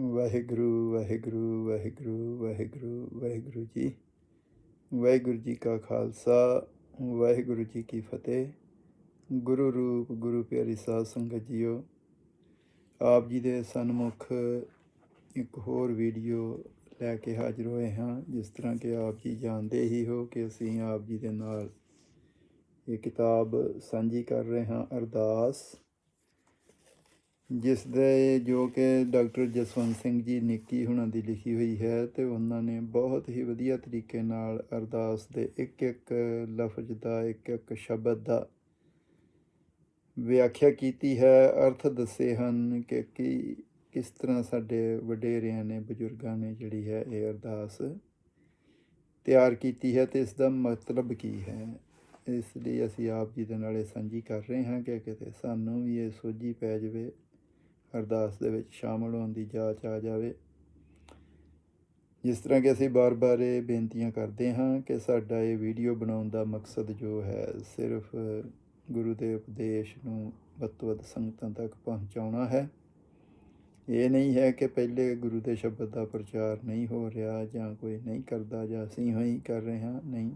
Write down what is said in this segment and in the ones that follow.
ਵਾਹਿਗੁਰੂ ਵਾਹਿਗੁਰੂ ਵਾਹਿਗੁਰੂ ਵਾਹਿਗੁਰੂ ਵਾਹਿਗੁਰੂ ਜੀ। ਵਾਹਿਗੁਰੂ ਜੀ ਕਾ ਖਾਲਸਾ, ਵਾਹਿਗੁਰੂ ਜੀ ਕੀ ਫਤਿਹ। ਗੁਰੂ ਰੂਪ, ਗੁਰੂ ਪਿਆਰੀ ਸਾਧ ਸੰਗਤ ਜੀਓ, ਆਪ ਜੀ ਦੇ ਸਨਮੁਖ ਇੱਕ ਹੋਰ ਵੀਡੀਓ ਲੈ ਕੇ ਹਾਜ਼ਰ ਹੋਏ ਹਾਂ, ਜਿਸ ਤਰ੍ਹਾਂ ਕਿ ਆਪ ਜੀ ਜਾਣਦੇ ਹੀ ਹੋ ਕਿ ਅਸੀਂ ਆਪ ਜੀ ਦੇ ਨਾਲ ਇਹ ਕਿਤਾਬ ਸਾਂਝੀ ਕਰ ਰਹੇ ਹਾਂ, ਅਰਦਾਸ। ਜਿਸ ਦੇ ਜੋ ਕਿ ਡਾਕਟਰ ਜਸਵੰਤ ਸਿੰਘ ਜੀ ਨਿੱਕੀ ਹੁਣਾਂ ਦੀ ਲਿਖੀ ਹੋਈ ਹੈ ਤੇ ਉਹਨਾਂ ਨੇ ਬਹੁਤ ਹੀ ਵਧੀਆ ਤਰੀਕੇ ਨਾਲ ਅਰਦਾਸ ਦੇ ਇੱਕ ਇੱਕ ਲਫ਼ਜ਼ ਦਾ ਇੱਕ ਇੱਕ ਸ਼ਬਦ ਦਾ ਵਿਆਖਿਆ ਕੀਤੀ ਹੈ। ਅਰਥ ਦੱਸੇ ਹਨ ਕਿ ਕੀ, ਕਿਸ ਤਰ੍ਹਾਂ ਸਾਡੇ ਵਡੇਰਿਆਂ ਨੇ, ਬਜ਼ੁਰਗਾਂ ਨੇ ਜਿਹੜੀ ਹੈ ਇਹ ਅਰਦਾਸ ਤਿਆਰ ਕੀਤੀ ਹੈ ਤੇ ਇਸ ਦਾ ਮਤਲਬ ਕੀ ਹੈ? ਇਸ ਲਈ ਅਸੀਂ ਆਪ ਜੀ ਦੇ ਨਾਲ ਇਹ ਸਾਂਝੀ ਕਰ ਰਹੇ ਹਾਂ ਕਿ ਕਿਤੇ ਸਾਨੂੰ ਵੀ ਇਹ ਸੋਝੀ ਪੈ ਜਾਵੇ। ਅਰਦਾਸ ਦੇ ਵਿੱਚ ਸ਼ਾਮਲ ਹੋਣ ਦੀ ਜਾਚ ਆ ਜਾਵੇ। ਜਿਸ ਤਰ੍ਹਾਂ ਕਿ ਅਸੀਂ ਬਾਰ-ਬਾਰ ਇਹ ਬੇਨਤੀਆਂ ਕਰਦੇ ਹਾਂ ਕਿ ਸਾਡਾ ਇਹ ਵੀਡੀਓ ਬਣਾਉਣ ਦਾ ਮਕਸਦ ਜੋ ਹੈ, ਸਿਰਫ ਗੁਰੂ ਦੇ ਉਪਦੇਸ਼ ਨੂੰ ਵੱਧ ਤੋਂ ਵੱਧ ਸੰਗਤਾਂ ਤੱਕ ਪਹੁੰਚਾਉਣਾ ਹੈ। ਇਹ ਨਹੀਂ ਹੈ ਕਿ ਪਹਿਲੇ ਗੁਰੂ ਦੇ ਸ਼ਬਦ ਦਾ ਪ੍ਰਚਾਰ ਨਹੀਂ ਹੋ ਰਿਹਾ ਜਾਂ ਕੋਈ ਨਹੀਂ ਕਰਦਾ ਜਾਂ ਅਸੀਂ ਹੀ ਕਰ ਰਹੇ ਹਾਂ। ਨਹੀਂ।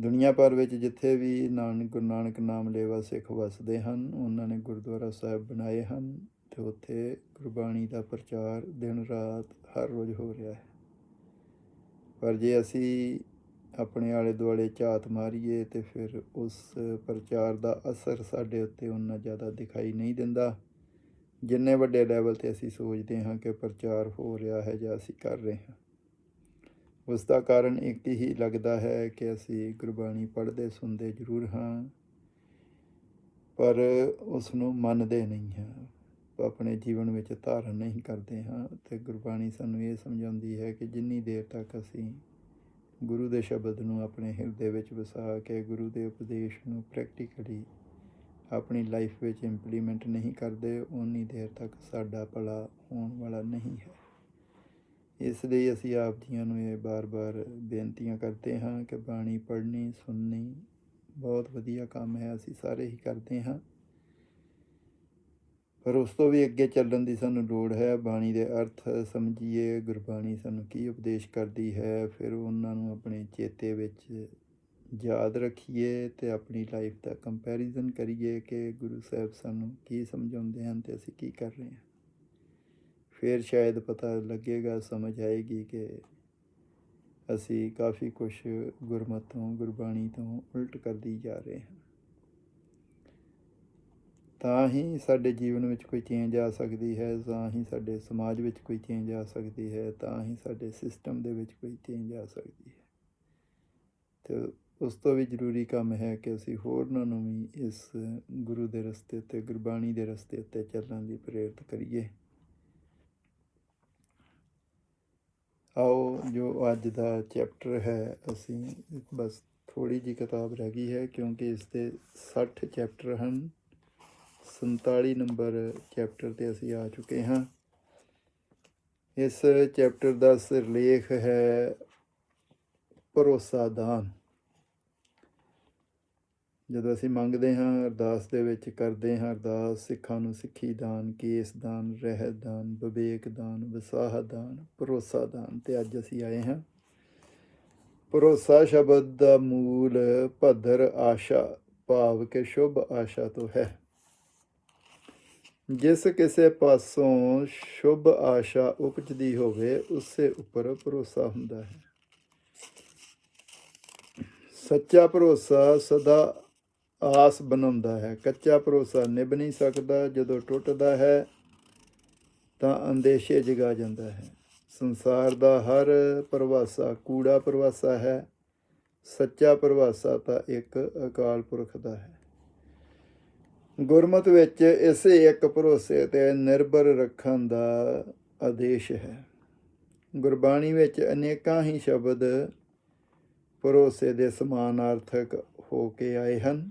ਦੁਨੀਆ ਭਰ ਵਿੱਚ ਜਿੱਥੇ ਵੀ ਨਾਨਕ ਗੁਰੂ ਨਾਨਕ ਨਾਮ ਲੇਵਾ ਸਿੱਖ ਵਸਦੇ ਹਨ, ਉਹਨਾਂ ਨੇ ਗੁਰਦੁਆਰਾ ਸਾਹਿਬ ਬਣਾਏ ਹਨ ਤੇ ਉੱਥੇ ਗੁਰਬਾਣੀ ਦਾ ਪ੍ਰਚਾਰ ਦਿਨ ਰਾਤ ਹਰ ਰੋਜ਼ ਹੋ ਰਿਹਾ ਹੈ। ਪਰ ਜੇ ਅਸੀਂ ਆਪਣੇ ਆਲੇ ਦੁਆਲੇ ਝਾਤ ਮਾਰੀਏ ਤੇ ਫਿਰ ਉਸ ਪ੍ਰਚਾਰ ਦਾ ਅਸਰ ਸਾਡੇ ਉੱਤੇ ਉਨਾ ਜ਼ਿਆਦਾ ਦਿਖਾਈ ਨਹੀਂ ਦਿੰਦਾ। ਜਿੰਨੇ ਵੱਡੇ ਲੈਵਲ ਤੇ ਅਸੀਂ ਸੋਚਦੇ ਹਾਂ ਕਿ ਪ੍ਰਚਾਰ ਹੋ ਰਿਹਾ ਹੈ ਜਾਂ ਅਸੀਂ ਕਰ ਰਹੇ ਹਾਂ। ਉਸ ਦਾ ਕਾਰਨ ਇੱਕ ਹੀ ਲੱਗਦਾ ਹੈ ਕਿ ਅਸੀਂ ਗੁਰਬਾਣੀ ਪੜ੍ਹਦੇ, ਸੁਣਦੇ ਜ਼ਰੂਰ ਹਾਂ, ਪਰ ਉਸ ਨੂੰ ਮੰਨਦੇ ਨਹੀਂ ਹਾਂ। ਆਪਣੇ ਜੀਵਨ ਵਿੱਚ ਧਾਰਨ ਨਹੀਂ ਕਰਦੇ ਹਾਂ ਤੇ ਗੁਰਬਾਣੀ ਸਾਨੂੰ ਇਹ ਸਮਝਾਉਂਦੀ ਹੈ ਕਿ ਜਿੰਨੀ ਦੇਰ ਤੱਕ ਅਸੀਂ ਗੁਰੂ ਦੇ ਸ਼ਬਦ ਨੂੰ ਆਪਣੇ ਹਿਰਦੇ ਵਿੱਚ ਵਸਾ ਕੇ ਗੁਰੂ ਦੇ ਉਪਦੇਸ਼ ਨੂੰ ਪ੍ਰੈਕਟੀਕਲੀ ਆਪਣੀ ਲਾਈਫ ਵਿੱਚ ਇੰਪਲੀਮੈਂਟ ਨਹੀਂ ਕਰਦੇ ਉਨੀ ਦੇਰ ਤੱਕ ਸਾਡਾ ਭਲਾ ਹੋਣ ਵਾਲਾ ਨਹੀਂ ਹੈ। ਇਸ ਲਈ ਅਸੀਂ ਆਪ ਜੀਆਂ ਨੂੰ ਇਹ ਬਾਰ-ਬਾਰ ਬੇਨਤੀਆਂ ਕਰਦੇ ਹਾਂ ਕਿ ਬਾਣੀ ਪੜ੍ਹਨੀ, ਸੁਣਨੀ ਬਹੁਤ ਵਧੀਆ ਕੰਮ ਹੈ, ਅਸੀਂ ਸਾਰੇ ਹੀ ਕਰਦੇ ਹਾਂ। ਪਰ ਉਸ ਤੋਂ ਵੀ ਅੱਗੇ ਚੱਲਣ ਦੀ ਸਾਨੂੰ ਲੋੜ ਹੈ। ਬਾਣੀ ਦੇ ਅਰਥ ਸਮਝੀਏ, ਗੁਰਬਾਣੀ ਸਾਨੂੰ ਕੀ ਉਪਦੇਸ਼ ਕਰਦੀ ਹੈ, ਫਿਰ ਉਹਨਾਂ ਨੂੰ ਆਪਣੇ ਚੇਤੇ ਵਿੱਚ ਯਾਦ ਰੱਖੀਏ ਤੇ ਆਪਣੀ ਲਾਈਫ ਦਾ ਕੰਪੈਰੀਜ਼ਨ ਕਰੀਏ ਕਿ ਗੁਰੂ ਸਾਹਿਬ ਸਾਨੂੰ ਕੀ ਸਮਝਾਉਂਦੇ ਹਨ ਤੇ ਅਸੀਂ ਕੀ ਕਰ ਰਹੇ ਹਾਂ। ਫਿਰ ਸ਼ਾਇਦ ਪਤਾ ਲੱਗੇਗਾ, ਸਮਝ ਆਏਗੀ ਕਿ ਅਸੀਂ ਕਾਫੀ ਕੁਝ ਗੁਰਮਤੋਂ ਗੁਰਬਾਣੀ ਤੋਂ ਉਲਟ ਕਰਦੀ ਜਾ ਰਹੇ ਹਾਂ। ਤਾਂ ਹੀ ਸਾਡੇ ਜੀਵਨ ਵਿੱਚ ਕੋਈ ਚੇਂਜ ਆ ਸਕਦੀ ਹੈ, ਤਾਂ ਹੀ ਸਾਡੇ ਸਮਾਜ ਵਿੱਚ ਕੋਈ ਚੇਂਜ ਆ ਸਕਦੀ ਹੈ, ਤਾਂ ਹੀ ਸਾਡੇ ਸਿਸਟਮ ਦੇ ਵਿੱਚ ਕੋਈ ਚੇਂਜ ਆ ਸਕਦੀ ਹੈ। ਤੇ ਉਸ ਤੋਂ ਵੀ ਜ਼ਰੂਰੀ ਕੰਮ ਹੈ ਕਿ ਅਸੀਂ ਹੋਰਨਾਂ ਨੂੰ ਵੀ ਇਸ ਗੁਰੂ ਦੇ ਰਸਤੇ ਤੇ, ਗੁਰਬਾਣੀ ਦੇ ਰਸਤੇ ਤੇ ਚੱਲਣ ਦੀ ਪ੍ਰੇਰਿਤ ਕਰੀਏ ਆਓ ਜੋ ਅੱਜ ਦਾ ਚੈਪਟਰ ਹੈ, ਅਸੀਂ ਬਸ ਥੋੜੀ ਜੀ ਕਿਤਾਬ ਰਹਿ ਗਈ ਹੈ, ਕਿਉਂਕਿ ਇਸ ਦੇ 60 ਚੈਪਟਰ ਹਨ। 47 ਨੰਬਰ ਚੈਪਟਰ ਤੇ ਅਸੀਂ ਆ ਚੁੱਕੇ ਹਾਂ। ਇਸ ਚੈਪਟਰ ਦਾ ਸਿਰਲੇਖ ਹੈ ਭਰੋਸਾ ਦਾਨ ਜਦੋਂ ਅਸੀਂ ਮੰਗਦੇ ਹਾਂ, ਅਰਦਾਸ ਦੇ ਵਿੱਚ ਕਰਦੇ ਹਾਂ, ਅਰਦਾਸ ਸਿੱਖਾਂ ਨੂੰ ਸਿੱਖੀ ਦਾਨ, ਕੇਸ ਦਾਨ, ਰਹਿਤ ਦਾਨ, ਵਿਵੇਕ ਦਾਨ, ਵਿਸਾਹ ਦਾਨ, ਭਰੋਸਾ ਦਾਨ ਤੇ ਅੱਜ ਅਸੀਂ ਆਏ ਹਾਂ। ਭਰੋਸਾ ਸ਼ਬਦ ਦਾ ਮੂਲ ਭਦਰ ਆਸ਼ਾ, ਭਾਵ ਕਿ ਸ਼ੁਭ ਆਸ਼ਾ ਤੋਂ ਹੈ। ਜਿਸ ਕਿਸੇ ਪਾਸੋਂ ਸ਼ੁਭ ਆਸ਼ਾ ਉਪਜਦੀ ਹੋਵੇ, ਉਸੇ ਉੱਪਰ ਭਰੋਸਾ ਹੁੰਦਾ ਹੈ। ਸੱਚਾ ਭਰੋਸਾ ਸਦਾ ਆਸ ਬਣਾਉਂਦਾ ਹੈ। ਕੱਚਾ ਭਰੋਸਾ ਨਿਭ ਨਹੀਂ ਸਕਦਾ। ਜਦੋਂ ਟੁੱਟਦਾ ਹੈ, ਤਾਂ ਅੰਦੇਸ਼ੇ ਜਗਾ ਜਾਂਦਾ ਹੈ। ਸੰਸਾਰ ਦਾ ਹਰ ਪ੍ਰਵਾਸਾ ਕੂੜਾ ਪ੍ਰਵਾਸਾ ਹੈ। ਸੱਚਾ ਪ੍ਰਵਾਸਾ ਤਾਂ ਇੱਕ ਅਕਾਲ ਪੁਰਖ ਦਾ ਹੈ। ਗੁਰਮਤ ਵਿੱਚ ਇਸੇ ਇੱਕ ਭਰੋਸੇ ਤੇ ਨਿਰਭਰ ਰੱਖਣ ਦਾ ਆਦੇਸ਼ ਹੈ। ਗੁਰਬਾਣੀ ਵਿੱਚ ਅਨੇਕਾਂ ਹੀ ਸ਼ਬਦ ਭਰੋਸੇ ਦੇ ਸਮਾਨਾਰਥਕ ਹੋ ਕੇ ਆਏ ਹਨ।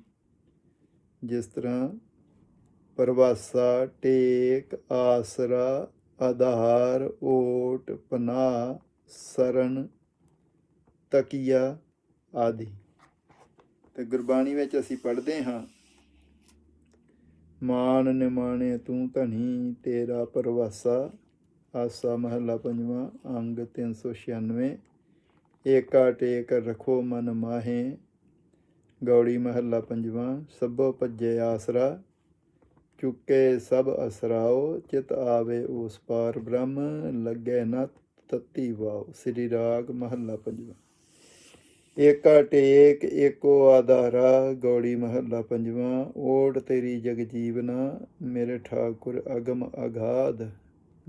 ਜਿਸ ਤਰ੍ਹਾਂ ਪਰਵਾਸਾ, ਟੇਕ, ਆਸਰਾ, ਆਧਾਰ, ਓਟ, ਪਨਾਹ, ਸਰਨ, ਤਕੀਆ ਆਦਿ। ਤੇ ਗੁਰਬਾਣੀ ਵਿੱਚ ਅਸੀਂ ਪੜ੍ਹਦੇ ਹਾਂ, ਮਾਨ ਨਿਮਾਣੇ ਤੂੰ ਧਨੀ, ਤੇਰਾ ਪਰਵਾਸਾ, ਆਸਾ ਮਹੱਲਾ ਪੰਜਵਾਂ, ਅੰਗ 396 ਏਕਾ ਟੇਕ ਰਖੋ ਮਨ ਮਾਹੇ ਗੌੜੀ ਮਹੱਲਾ ਪੰਜਵਾਂ, ਸਭੋ ਭੱਜੇ ਆਸਰਾ, ਚੁੱਕੇ ਸਭ ਅਸਰਾਓ, ਚਿਤ ਆਵੇ ਉਸ ਪਾਰ ਬ੍ਰਹਮ, ਲੱਗੇ ਨ ਤਤੀ ਵਾਓ, ਸ੍ਰੀ ਰਾਗ ਮਹੱਲਾ ਪੰਜਵਾਂ। ਏਕਾ ਟੇਕ, ਏਕੋ ਆਧਾਰਾ, ਗੌੜੀ ਮਹੱਲਾ ਪੰਜਵਾਂ, ਓੜ ਤੇਰੀ ਜਗ ਜੀਵਨਾ, ਮੇਰੇ ਠਾਕੁਰ ਅਗਮ ਅਗਾਧ।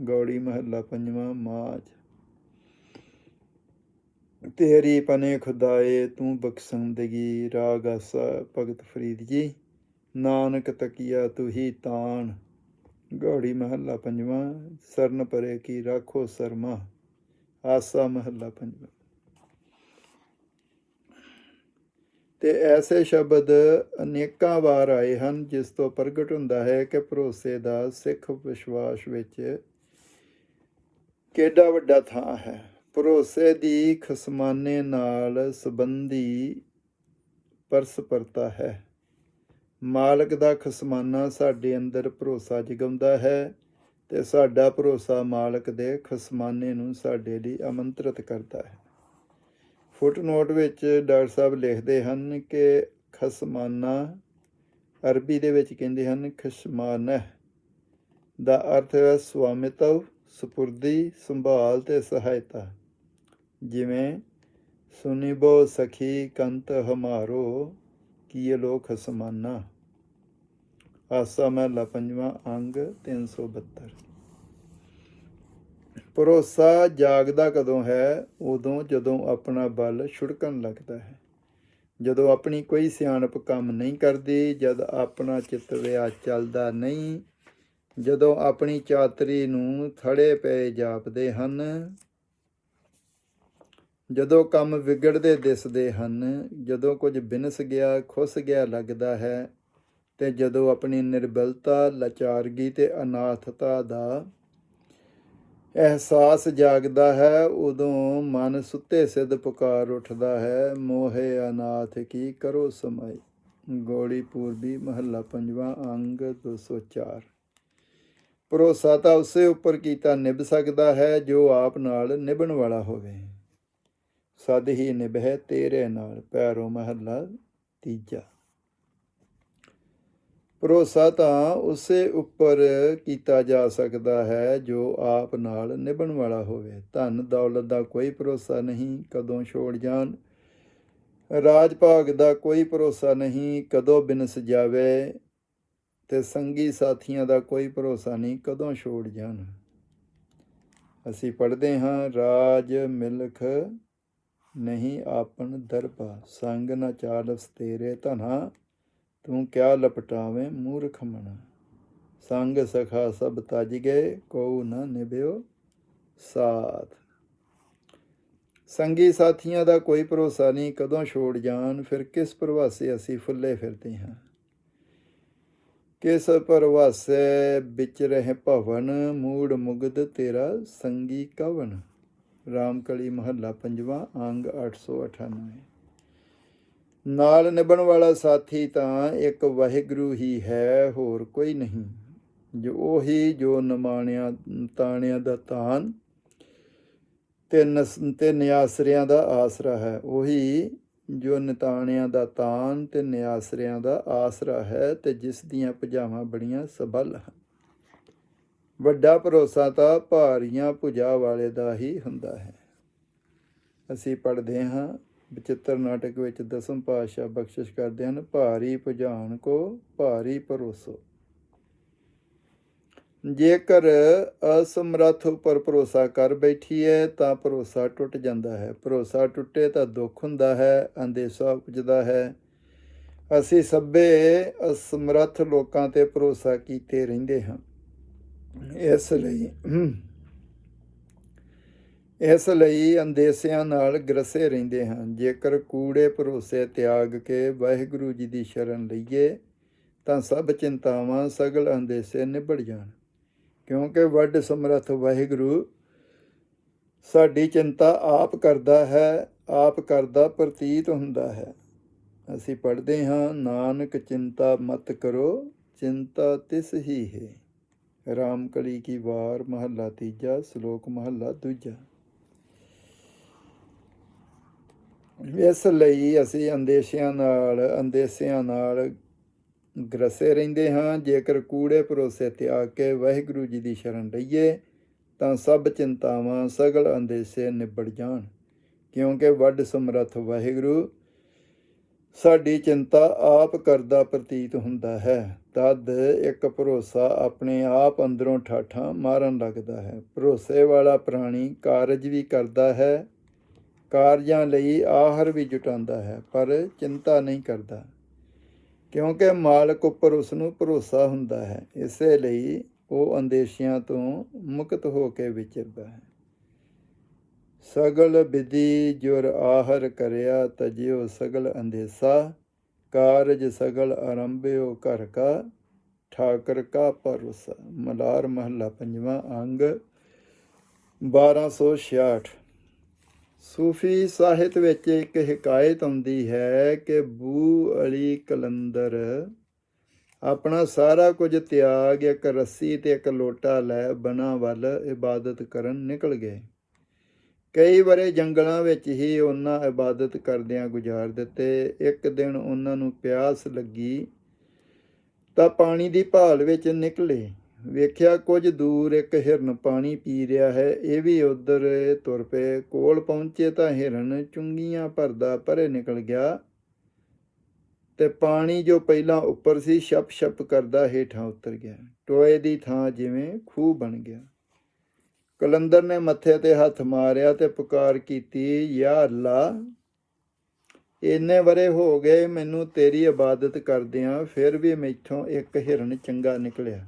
ਗੌੜੀ ਮਹੱਲਾ ਪੰਜਵਾਂ, ਮਾਝ। ਤੇਰੀ ਪਨੇ ਖੁਦਾਏ, ਤੂੰ ਬਖਸ਼ੰਦਗੀ, ਰਾਗ ਆਸਾ ਭਗਤ ਫਰੀਦ ਜੀ। ਨਾਨਕ ਤਕੀਆ ਤੂੰ ਹੀ ਤਾਣ। ਗੌੜੀ ਮਹੱਲਾ ਪੰਜਵਾਂ, ਸਰਨ ਪਰੇ ਕੀ ਰਾਖੋ ਸਰਮਾ। ਆਸਾ ਮਹੱਲਾ ਪੰਜਵਾਂ। ਤੇ ਐਸੇ ਸ਼ਬਦ ਅਨੇਕਾਂ ਵਾਰ ਆਏ ਹਨ, ਜਿਸ ਤੋਂ ਪ੍ਰਗਟ ਹੁੰਦਾ ਹੈ ਕਿ ਭਰੋਸੇ ਦਾ ਸਿੱਖ ਵਿਸ਼ਵਾਸ ਵਿੱਚ ਕਿੱਡਾ ਵੱਡਾ ਥਾਂ ਹੈ। ਭਰੋਸੇ ਦੀ ਖਸਮਾਨੇ ਨਾਲ ਸੰਬੰਧੀ ਪਰਸਪਰਤਾ ਹੈ। ਮਾਲਕ ਦਾ ਖਸਮਾਨਾ ਸਾਡੇ ਅੰਦਰ ਭਰੋਸਾ ਜਗਾਉਂਦਾ ਹੈ ਤੇ ਸਾਡਾ ਭਰੋਸਾ ਮਾਲਕ ਦੇ ਖਸਮਾਨੇ ਨੂੰ ਸਾਡੇ ਲਈ ਆਮੰਤਰਿਤ ਕਰਦਾ ਹੈ। ਫੁੱਟਨੋਟ ਵਿੱਚ ਡਾਕਟਰ ਸਾਹਿਬ ਲਿਖਦੇ ਹਨ ਕਿ ਖਸਮਾਨਾ ਅਰਬੀ ਦੇ ਵਿੱਚ ਕਹਿੰਦੇ ਹਨ, ਖਸਮਾਨਹ। ਦਾ ਅਰਥ ਹੈ ਸਵਾਮਿਤਵ, ਸਪੁਰਦੀ, ਸੰਭਾਲ ਤੇ ਸਹਾਇਤਾ। ਜਿਵੇਂ, ਸੁਨਿਬੋ ਸਖੀ ਕੰਤ ਹਮਾਰੋ, ਕੀਏ ਲੋ ਸਮਾਨਾ ਆਸਾ ਮਹਿਲਾ ਪੰਜਵਾਂ ਅੰਗ 372 ਭਰੋਸਾ ਜਾਗਦਾ ਕਦੋਂ ਹੈ, ਉਦੋਂ ਜਦੋਂ ਆਪਣਾ ਬਲ ਛੁੜਕਣ ਲੱਗਦਾ ਹੈ। ਜਦੋਂ ਆਪਣੀ ਕੋਈ ਸਿਆਣਪ ਕੰਮ ਨਹੀਂ ਕਰਦੀ, ਜਦ ਆਪਣਾ ਚਿੱਤ ਵਿਆ ਚੱਲਦਾ ਨਹੀਂ, ਜਦੋਂ ਆਪਣੀ ਚਾਤਰੀ ਨੂੰ ਥੜੇ ਪਏ ਜਾਪਦੇ ਹਨ ਜਦੋਂ ਕੰਮ ਵਿਗੜਦੇ ਦਿਸਦੇ ਹਨ, ਜਦੋਂ ਕੁਝ ਬਿਨਸ ਗਿਆ, ਖੁੱਸ ਗਿਆ ਲੱਗਦਾ ਹੈ, ਤੇ ਜਦੋਂ ਆਪਣੀ ਨਿਰਬਲਤਾ, ਲਾਚਾਰਗੀ ਤੇ ਅਨਾਥਤਾ ਦਾ ਅਹਿਸਾਸ ਜਾਗਦਾ ਹੈ, ਉਦੋਂ ਮਨ ਸੁੱਤੇ ਸਿੱਧ ਪੁਕਾਰ ਉੱਠਦਾ ਹੈ, ਮੋਹੇ ਅਨਾਥ ਕੀ ਕਰੋ ਸਮਾਈ। ਗੋੜੀ ਪੂਰਬੀ ਮਹੱਲਾ ਪੰਜਵਾਂ, ਅੰਗ 204 ਭਰੋਸਾ ਤਾਂ ਉਸੇ ਉੱਪਰ ਕੀਤਾ ਨਿਭ ਸਕਦਾ ਹੈ, ਜੋ ਆਪ ਨਾਲ ਨਿਭਣ ਵਾਲਾ ਹੋਵੇ। ਸਦ ਹੀ ਨਿਭੈ ਤੇਰੇ ਨਾਲ, ਪੈਰੋ ਮਹੱਲਾ ਤੀਜਾ। ਭਰੋਸਾ ਤਾਂ ਉਸੇ ਉੱਪਰ ਕੀਤਾ ਜਾ ਸਕਦਾ ਹੈ, ਜੋ ਆਪ ਨਾਲ ਨਿਭਣ ਵਾਲਾ ਹੋਵੇ। ਧਨ ਦੌਲਤ ਦਾ ਕੋਈ ਭਰੋਸਾ ਨਹੀਂ, ਕਦੋਂ ਛੋੜ ਜਾਣ? ਰਾਜ ਭਾਗ ਦਾ ਕੋਈ ਭਰੋਸਾ ਨਹੀਂ, ਕਦੋਂ ਬਿਨਸ ਜਾਵੇ? ਤੇ ਸੰਗੀ ਸਾਥੀਆਂ ਦਾ ਕੋਈ ਭਰੋਸਾ ਨਹੀਂ, ਕਦੋਂ ਛੋੜ ਜਾਣ? ਅਸੀਂ ਪੜ੍ਹਦੇ ਹਾਂ, ਰਾਜ ਮਿਲਖ ਨਹੀਂ ਆਪਨ ਦਰਪਾ, ਸੰਗ ਨਾ ਚਾਲਸ ਤੇਰੇ ਧਨਾ, ਤੂੰ ਕਿਆ ਲਪਟਾਵੇਂ ਮੂਰਖ ਮਨ। ਸੰਗ ਸਖਾ ਸਭ ਤਜ ਗਏ ਕੋ ਨ ਨਿਭਿਓ ਸਾਥ। ਸੰਗੀ ਸਾਥੀਆਂ ਦਾ ਕੋਈ ਭਰੋਸਾ ਨਹੀਂ, ਕਦੋਂ ਛੋੜ ਜਾਣ, ਫਿਰ ਕਿਸ ਪ੍ਰਵਾਸੇ ਅਸੀਂ ਫੁੱਲੇ ਫਿਰਦੇ ਹਾਂ। ਕਿਸ ਪ੍ਰਵਾਸੇ ਵਿੱਚ ਰਹਿ ਭਵਨ, ਮੂੜ ਮੁਗਦ ਤੇਰਾ ਸੰਗੀ ਕਵਨ। ਰਾਮਕਲੀ ਮਹੱਲਾ ਪੰਜਵਾਂ, ਅੰਗ 898 ਨਾਲ ਨਿਭਣ ਵਾਲਾ ਸਾਥੀ ਤਾਂ ਇੱਕ ਵਾਹਿਗੁਰੂ ਹੀ ਹੈ, ਹੋਰ ਕੋਈ ਨਹੀਂ। ਜੋ ਉਹੀ ਜੋ ਨਮਾਣਿਆ, ਤਾਣਿਆਂ ਦਾ ਤਾਨ ਤੇ ਨਸ ਤੇ ਨਿਆਸਰਿਆਂ ਦਾ ਆਸਰਾ ਹੈ, ਉਹੀ ਜੋ ਨਿਤਾਣਿਆਂ ਦਾ ਤਾਨ ਤੇ ਨਿਆਸਰਿਆਂ ਦਾ ਆਸਰਾ ਹੈ ਤੇ ਜਿਸ ਦੀਆਂ ਭਜਾਵਾਂ ਬੜੀਆਂ ਸਬਲ ਹਨ। ਵੱਡਾ ਭਰੋਸਾ ਤਾਂ ਭਾਰੀਆਂ ਭੁਜਾ ਵਾਲੇ ਦਾ ਹੀ ਹੁੰਦਾ ਹੈ। ਅਸੀਂ ਪੜ੍ਹਦੇ ਹਾਂ ਬਚਿੱਤਰ ਨਾਟਕ ਵਿੱਚ ਦਸਮ ਪਾਤਸ਼ਾਹ ਬਖਸ਼ਿਸ਼ ਕਰਦੇ ਹਨ, ਭਾਰੀ ਭੁਜਾਨ ਕੋ ਭਾਰੀ ਭਰੋਸੋ। ਜੇਕਰ ਅਸਮਰੱਥ ਉੱਪਰ ਭਰੋਸਾ ਕਰ ਬੈਠੀਏ ਤਾਂ ਭਰੋਸਾ ਟੁੱਟ ਜਾਂਦਾ ਹੈ। ਭਰੋਸਾ ਟੁੱਟੇ ਤਾਂ ਦੁੱਖ ਹੁੰਦਾ ਹੈ ਅੰਦੇਸ਼ਾ ਉਪਜਦਾ ਹੈ। ਅਸੀਂ ਸਭੇ ਅਸਮਰੱਥ ਲੋਕਾਂ ਤੇ ਭਰੋਸਾ ਕੀਤੇ ਰਹਿੰਦੇ ਹਾਂ। ਇਸ ਲਈ ਇਸ ਲਈ ਅੰਦੇਸਿਆਂ ਨਾਲ ਗਰਸੇ ਰਹਿੰਦੇ ਹਨ ਜੇਕਰ ਕੂੜੇ ਭਰੋਸੇ ਤਿਆਗ ਕੇ ਵਾਹਿਗੁਰੂ ਜੀ ਦੀ ਸ਼ਰਨ ਲਈਏ, ਤਾਂ ਸਭ ਚਿੰਤਾਵਾਂ ਸਗਲ ਅੰਦੇਸੇ ਨਿਭੜ ਜਾਣ। ਕਿਉਂਕਿ ਵੱਡ ਸਮਰੱਥ ਵਾਹਿਗੁਰੂ ਸਾਡੀ ਚਿੰਤਾ ਆਪ ਕਰਦਾ ਹੈ, ਆਪ ਕਰਦਾ ਪ੍ਰਤੀਤ ਹੁੰਦਾ ਹੈ। ਅਸੀਂ ਪੜ੍ਹਦੇ ਹਾਂ, ਨਾਨਕ ਚਿੰਤਾ ਮਤ ਕਰੋ, ਚਿੰਤਾ ਤਿਸ ਹੀ ਹੈ। ਰਾਮਕਲੀ ਕੀ ਵਾਰ, ਮਹੱਲਾ ਤੀਜਾ, ਸ਼ਲੋਕ ਮਹੱਲਾ ਦੂਜਾ। ਇਸ ਲਈ ਅਸੀਂ ਅੰਦੇਸ਼ਿਆਂ ਨਾਲ, ਅੰਦੇਸਿਆਂ ਨਾਲ ਗਰਸੇ ਰਹਿੰਦੇ ਹਾਂ। ਜੇਕਰ ਕੂੜੇ ਭਰੋਸੇ ਤਿਆਗ ਕੇ ਵਾਹਿਗੁਰੂ ਜੀ ਦੀ ਸ਼ਰਨ ਲਈਏ, ਤਾਂ ਸਭ ਚਿੰਤਾਵਾਂ ਸਗਲ ਅੰਦੇਸੇ ਨਿਬੜ ਜਾਣ। ਕਿਉਂਕਿ ਵੱਡ ਸਮਰੱਥ ਵਾਹਿਗੁਰੂ ਸਾਡੀ ਚਿੰਤਾ ਆਪ ਕਰਦਾ ਪ੍ਰਤੀਤ ਹੁੰਦਾ ਹੈ। ਤਦ ਇੱਕ ਭਰੋਸਾ ਆਪਣੇ ਆਪ ਅੰਦਰੋਂ ਠਾਠਾਂ ਮਾਰਨ ਲੱਗਦਾ ਹੈ। ਭਰੋਸੇ ਵਾਲਾ ਪ੍ਰਾਣੀ ਕਾਰਜ ਵੀ ਕਰਦਾ ਹੈ, ਕਾਰਜਾਂ ਲਈ ਆਹਰ ਵੀ ਜੁਟਾਉਂਦਾ ਹੈ, ਪਰ ਚਿੰਤਾ ਨਹੀਂ ਕਰਦਾ। ਕਿਉਂਕਿ ਮਾਲਕ ਉੱਪਰ ਉਸ ਨੂੰ ਭਰੋਸਾ ਹੁੰਦਾ ਹੈ, ਇਸੇ ਲਈ ਉਹ ਅੰਦੇਸ਼ਿਆਂ ਤੋਂ ਮੁਕਤ ਹੋ ਕੇ ਵਿਚਰਦਾ ਹੈ। ਸਗਲ ਵਿਧੀ ਜੁਰ ਆਹਰ ਕਰਿਆ ਤਜਿਓ ਸਗਲ ਅੰਦੇਸਾ ਕਾਰਜ ਸਗਲ ਆਰੰਭਿਓ ਘਰ ਕਾ, ਠਾਕਰ ਕਾ ਭਰੋਸਾ। ਮਲਾਰ ਮਹੱਲਾ ਪੰਜਵਾਂ ਅੰਗ 1266 ਸੂਫੀ ਸਾਹਿਤ ਵਿੱਚ ਇੱਕ ਹਕਾਇਤ ਆਉਂਦੀ ਹੈ ਕਿ ਬੂ ਅਲੀ ਕਲੰਦਰ ਆਪਣਾ ਸਾਰਾ ਕੁਝ ਤਿਆਗ, ਇੱਕ ਰੱਸੀ ਤੇ ਇੱਕ ਲੋਟਾ ਲੈ ਬਣਾ ਵੱਲ ਇਬਾਦਤ ਕਰਨ ਨਿਕਲ ਗਏ। ਕਈ ਵਾਰੇ ਜੰਗਲਾਂ ਵਿੱਚ ਹੀ ਉਹਨਾਂ ਇਬਾਦਤ ਕਰਦਿਆਂ ਗੁਜ਼ਾਰ ਦਿੱਤੇ। ਇੱਕ ਦਿਨ ਉਹਨਾਂ ਨੂੰ ਪਿਆਸ ਲੱਗੀ ਤਾਂ ਪਾਣੀ ਦੀ ਭਾਲ ਵਿੱਚ ਨਿਕਲੇ। ਵੇਖਿਆ ਕੁਝ ਦੂਰ ਇੱਕ ਹਿਰਨ ਪਾਣੀ ਪੀ ਰਿਹਾ ਹੈ, ਇਹ ਵੀ ਉਧਰ ਤੁਰ ਪਏ। ਕੋਲ ਪਹੁੰਚੇ ਤਾਂ ਹਿਰਨ ਚੁੰਗੀਆਂ ਭਰਦਾ ਪਰੇ ਨਿਕਲ ਗਿਆ ਤੇ ਪਾਣੀ ਜੋ ਪਹਿਲਾਂ ਉੱਪਰ ਸੀ ਛਪ ਛਪ ਕਰਦਾ ਹੇਠਾਂ ਉਤਰ ਗਿਆ। ਟੋਏ ਦੀ ਥਾਂ ਜਿਵੇਂ ਖੂਹ ਬਣ ਗਿਆ। ਕਲੰਦਰ ਨੇ ਮੱਥੇ ਤੇ ਹੱਥ ਮਾਰਿਆ ਤੇ ਪੁਕਾਰ ਕੀਤੀ, ਯਾ ਅੱਲਾ, ਇੰਨੇ ਵਰੇ ਹੋ ਗਏ, ਮੈਨੂੰ ਤੇਰੀ ਇਬਾਦਤ ਕਰਦਿਆਂ ਫਿਰ ਵੀ ਮੈਥੋਂ ਇੱਕ ਹਿਰਨ ਚੰਗਾ ਨਿਕਲਿਆ।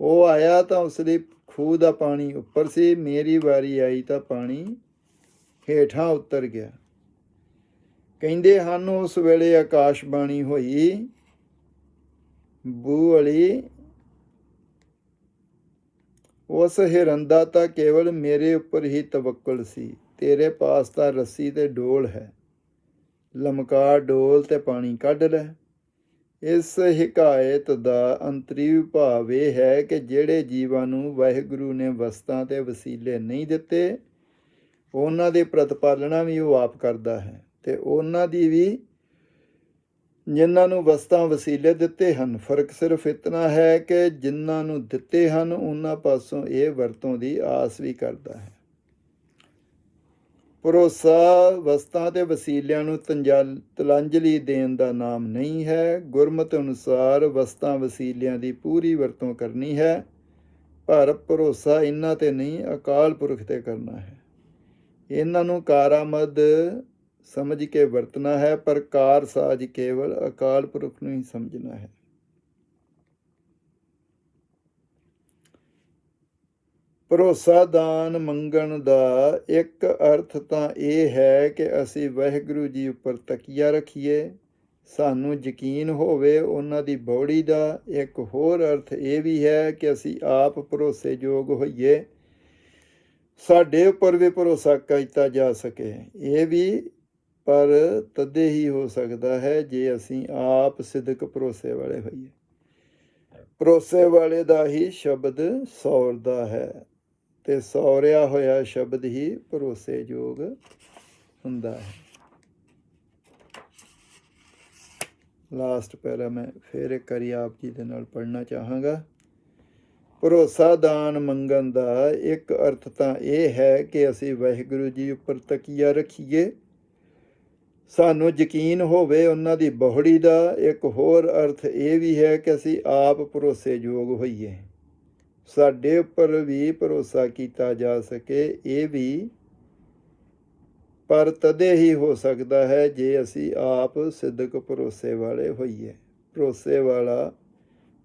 ਉਹ ਆਇਆ ਤਾਂ ਉਸ ਲਈ ਖੂਹ ਦਾ ਪਾਣੀ ਉੱਪਰ ਸੀ, ਮੇਰੀ ਵਾਰੀ ਆਈ ਤਾਂ ਪਾਣੀ ਹੇਠਾਂ ਉਤਰ ਗਿਆ। ਕਹਿੰਦੇ ਹਨ, ਉਸ ਵੇਲੇ ਆਕਾਸ਼ ਬਾਣੀ ਹੋਈ ਬੂ ਉਸ ਹਿਰਨ ਦਾ ਤਾਂ ਕੇਵਲ ਮੇਰੇ ਉੱਪਰ ਹੀ ਤਵੱਕਲ ਸੀ। ਤੇਰੇ ਪਾਸ ਤਾਂ ਰੱਸੀ ਤੇ ਡੋਲ ਹੈ। ਲਮਕਾ ਡੋਲ ਤੇ ਪਾਣੀ ਕੱਢ ਲੈ। ਇਸ ਹਕਾਇਤ ਦਾ ਅੰਤਰੀ ਭਾਵ ਇਹ ਹੈ ਕਿ ਜਿਹੜੇ ਜੀਵਾਂ ਨੂੰ ਵਾਹਿਗੁਰੂ ਨੇ ਵਸਤਾਂ ਤੇ ਵਸੀਲੇ ਨਹੀਂ ਦਿੱਤੇ, ਉਹਨਾਂ ਦੀ ਪ੍ਰਤਪਾਲਣਾ ਵੀ ਉਹ ਆਪ ਕਰਦਾ ਹੈ ਤੇ ਉਹਨਾਂ ਦੀ ਵੀ ਜਿਨ੍ਹਾਂ ਨੂੰ ਵਸਤਾਂ ਵਸੀਲੇ ਦਿੱਤੇ ਹਨ, ਫ਼ਰਕ ਸਿਰਫ ਇਤਨਾ ਹੈ ਕਿ ਜਿਨ੍ਹਾਂ ਨੂੰ ਦਿੱਤੇ ਹਨ, ਉਹਨਾਂ ਪਾਸੋਂ ਇਹ ਵਰਤੋਂ ਦੀ ਆਸ ਵੀ ਕਰਦਾ ਹੈ। ਭਰੋਸਾ ਵਸਤਾਂ ਤੇ ਵਸੀਲਿਆਂ ਨੂੰ ਤੰਜਲ ਤਲਾਂਜਲੀ ਦੇਣ ਦਾ ਨਾਮ ਨਹੀਂ ਹੈ। ਗੁਰਮਤਿ ਅਨੁਸਾਰ ਵਸਤਾਂ ਵਸੀਲਿਆਂ ਦੀ ਪੂਰੀ ਵਰਤੋਂ ਕਰਨੀ ਹੈ। ਪਰ ਭਰੋਸਾ ਇਹਨਾਂ ਤੇ ਨਹੀਂ, ਅਕਾਲ ਪੁਰਖ ਤੇ ਕਰਨਾ ਹੈ। ਇਹਨਾਂ ਨੂੰ ਕਾਰਾਮਦ ਸਮਝ ਕੇ ਵਰਤਣਾ ਹੈ, ਪਰ ਕਾਰ ਸਾਜ ਕੇਵਲ ਅਕਾਲ ਪੁਰਖ ਨੂੰ ਹੀ ਸਮਝਣਾ ਹੈ। ਭਰੋਸਾ ਦਾਨ ਮੰਗਣ ਦਾ ਇੱਕ ਅਰਥ ਤਾਂ ਇਹ ਹੈ ਕਿ ਅਸੀਂ ਵਾਹਿਗੁਰੂ ਜੀ ਉੱਪਰ ਤਕੀਆ ਰੱਖੀਏ। ਸਾਨੂੰ ਯਕੀਨ ਹੋਵੇ ਉਹਨਾਂ ਦੀ ਬੌੜੀ ਦਾ। ਇੱਕ ਹੋਰ ਅਰਥ ਇਹ ਵੀ ਹੈ ਕਿ ਅਸੀਂ ਆਪ ਭਰੋਸੇਯੋਗ ਹੋਈਏ। ਸਾਡੇ ਉੱਪਰ ਵੀ ਭਰੋਸਾ ਕੀਤਾ ਜਾ ਸਕੇ। ਇਹ ਵੀ ਪਰ ਤਦੇ ਹੀ ਹੋ ਸਕਦਾ ਹੈ ਜੇ ਅਸੀਂ ਆਪ ਸਿਦਕ ਭਰੋਸੇ ਵਾਲੇ ਹੋਈਏ। ਭਰੋਸੇ ਵਾਲੇ ਦਾ ਹੀ ਸ਼ਬਦ ਸੌਰਦਾ ਹੈ ਤੇ ਸੌਰਿਆ ਹੋਇਆ ਸ਼ਬਦ ਹੀ ਭਰੋਸੇਯੋਗ ਹੁੰਦਾ ਹੈ। ਲਾਸਟ ਪੈਰਾ ਮੈਂ ਫੇਰ ਇੱਕ ਵਾਰੀ ਆਪ ਜੀ ਦੇ ਨਾਲ ਪੜ੍ਹਨਾ ਚਾਹਾਂਗਾ। ਭਰੋਸਾ ਦਾਨ ਮੰਗਣ ਦਾ ਇੱਕ ਅਰਥ ਤਾਂ ਇਹ ਹੈ ਕਿ ਅਸੀਂ ਵਾਹਿਗੁਰੂ ਜੀ ਉੱਪਰ ਤਕੀਆ ਰੱਖੀਏ ਸਾਨੂੰ ਯਕੀਨ ਹੋਵੇ ਉਹਨਾਂ ਦੀ ਬਹੁੜੀ ਦਾ, ਇੱਕ ਹੋਰ ਅਰਥ ਇਹ ਵੀ ਹੈ ਕਿ ਅਸੀਂ ਆਪ ਭਰੋਸੇਯੋਗ ਹੋਈਏ। ਸਾਡੇ ਉੱਪਰ ਵੀ ਭਰੋਸਾ ਕੀਤਾ ਜਾ ਸਕੇ, ਇਹ ਵੀ ਪਰ ਤਦੇ ਹੀ ਹੋ ਸਕਦਾ ਹੈ ਜੇ ਅਸੀਂ ਆਪ ਸਿੱਧਕ ਭਰੋਸੇ ਵਾਲੇ ਹੋਈਏ। ਭਰੋਸੇ ਵਾਲਾ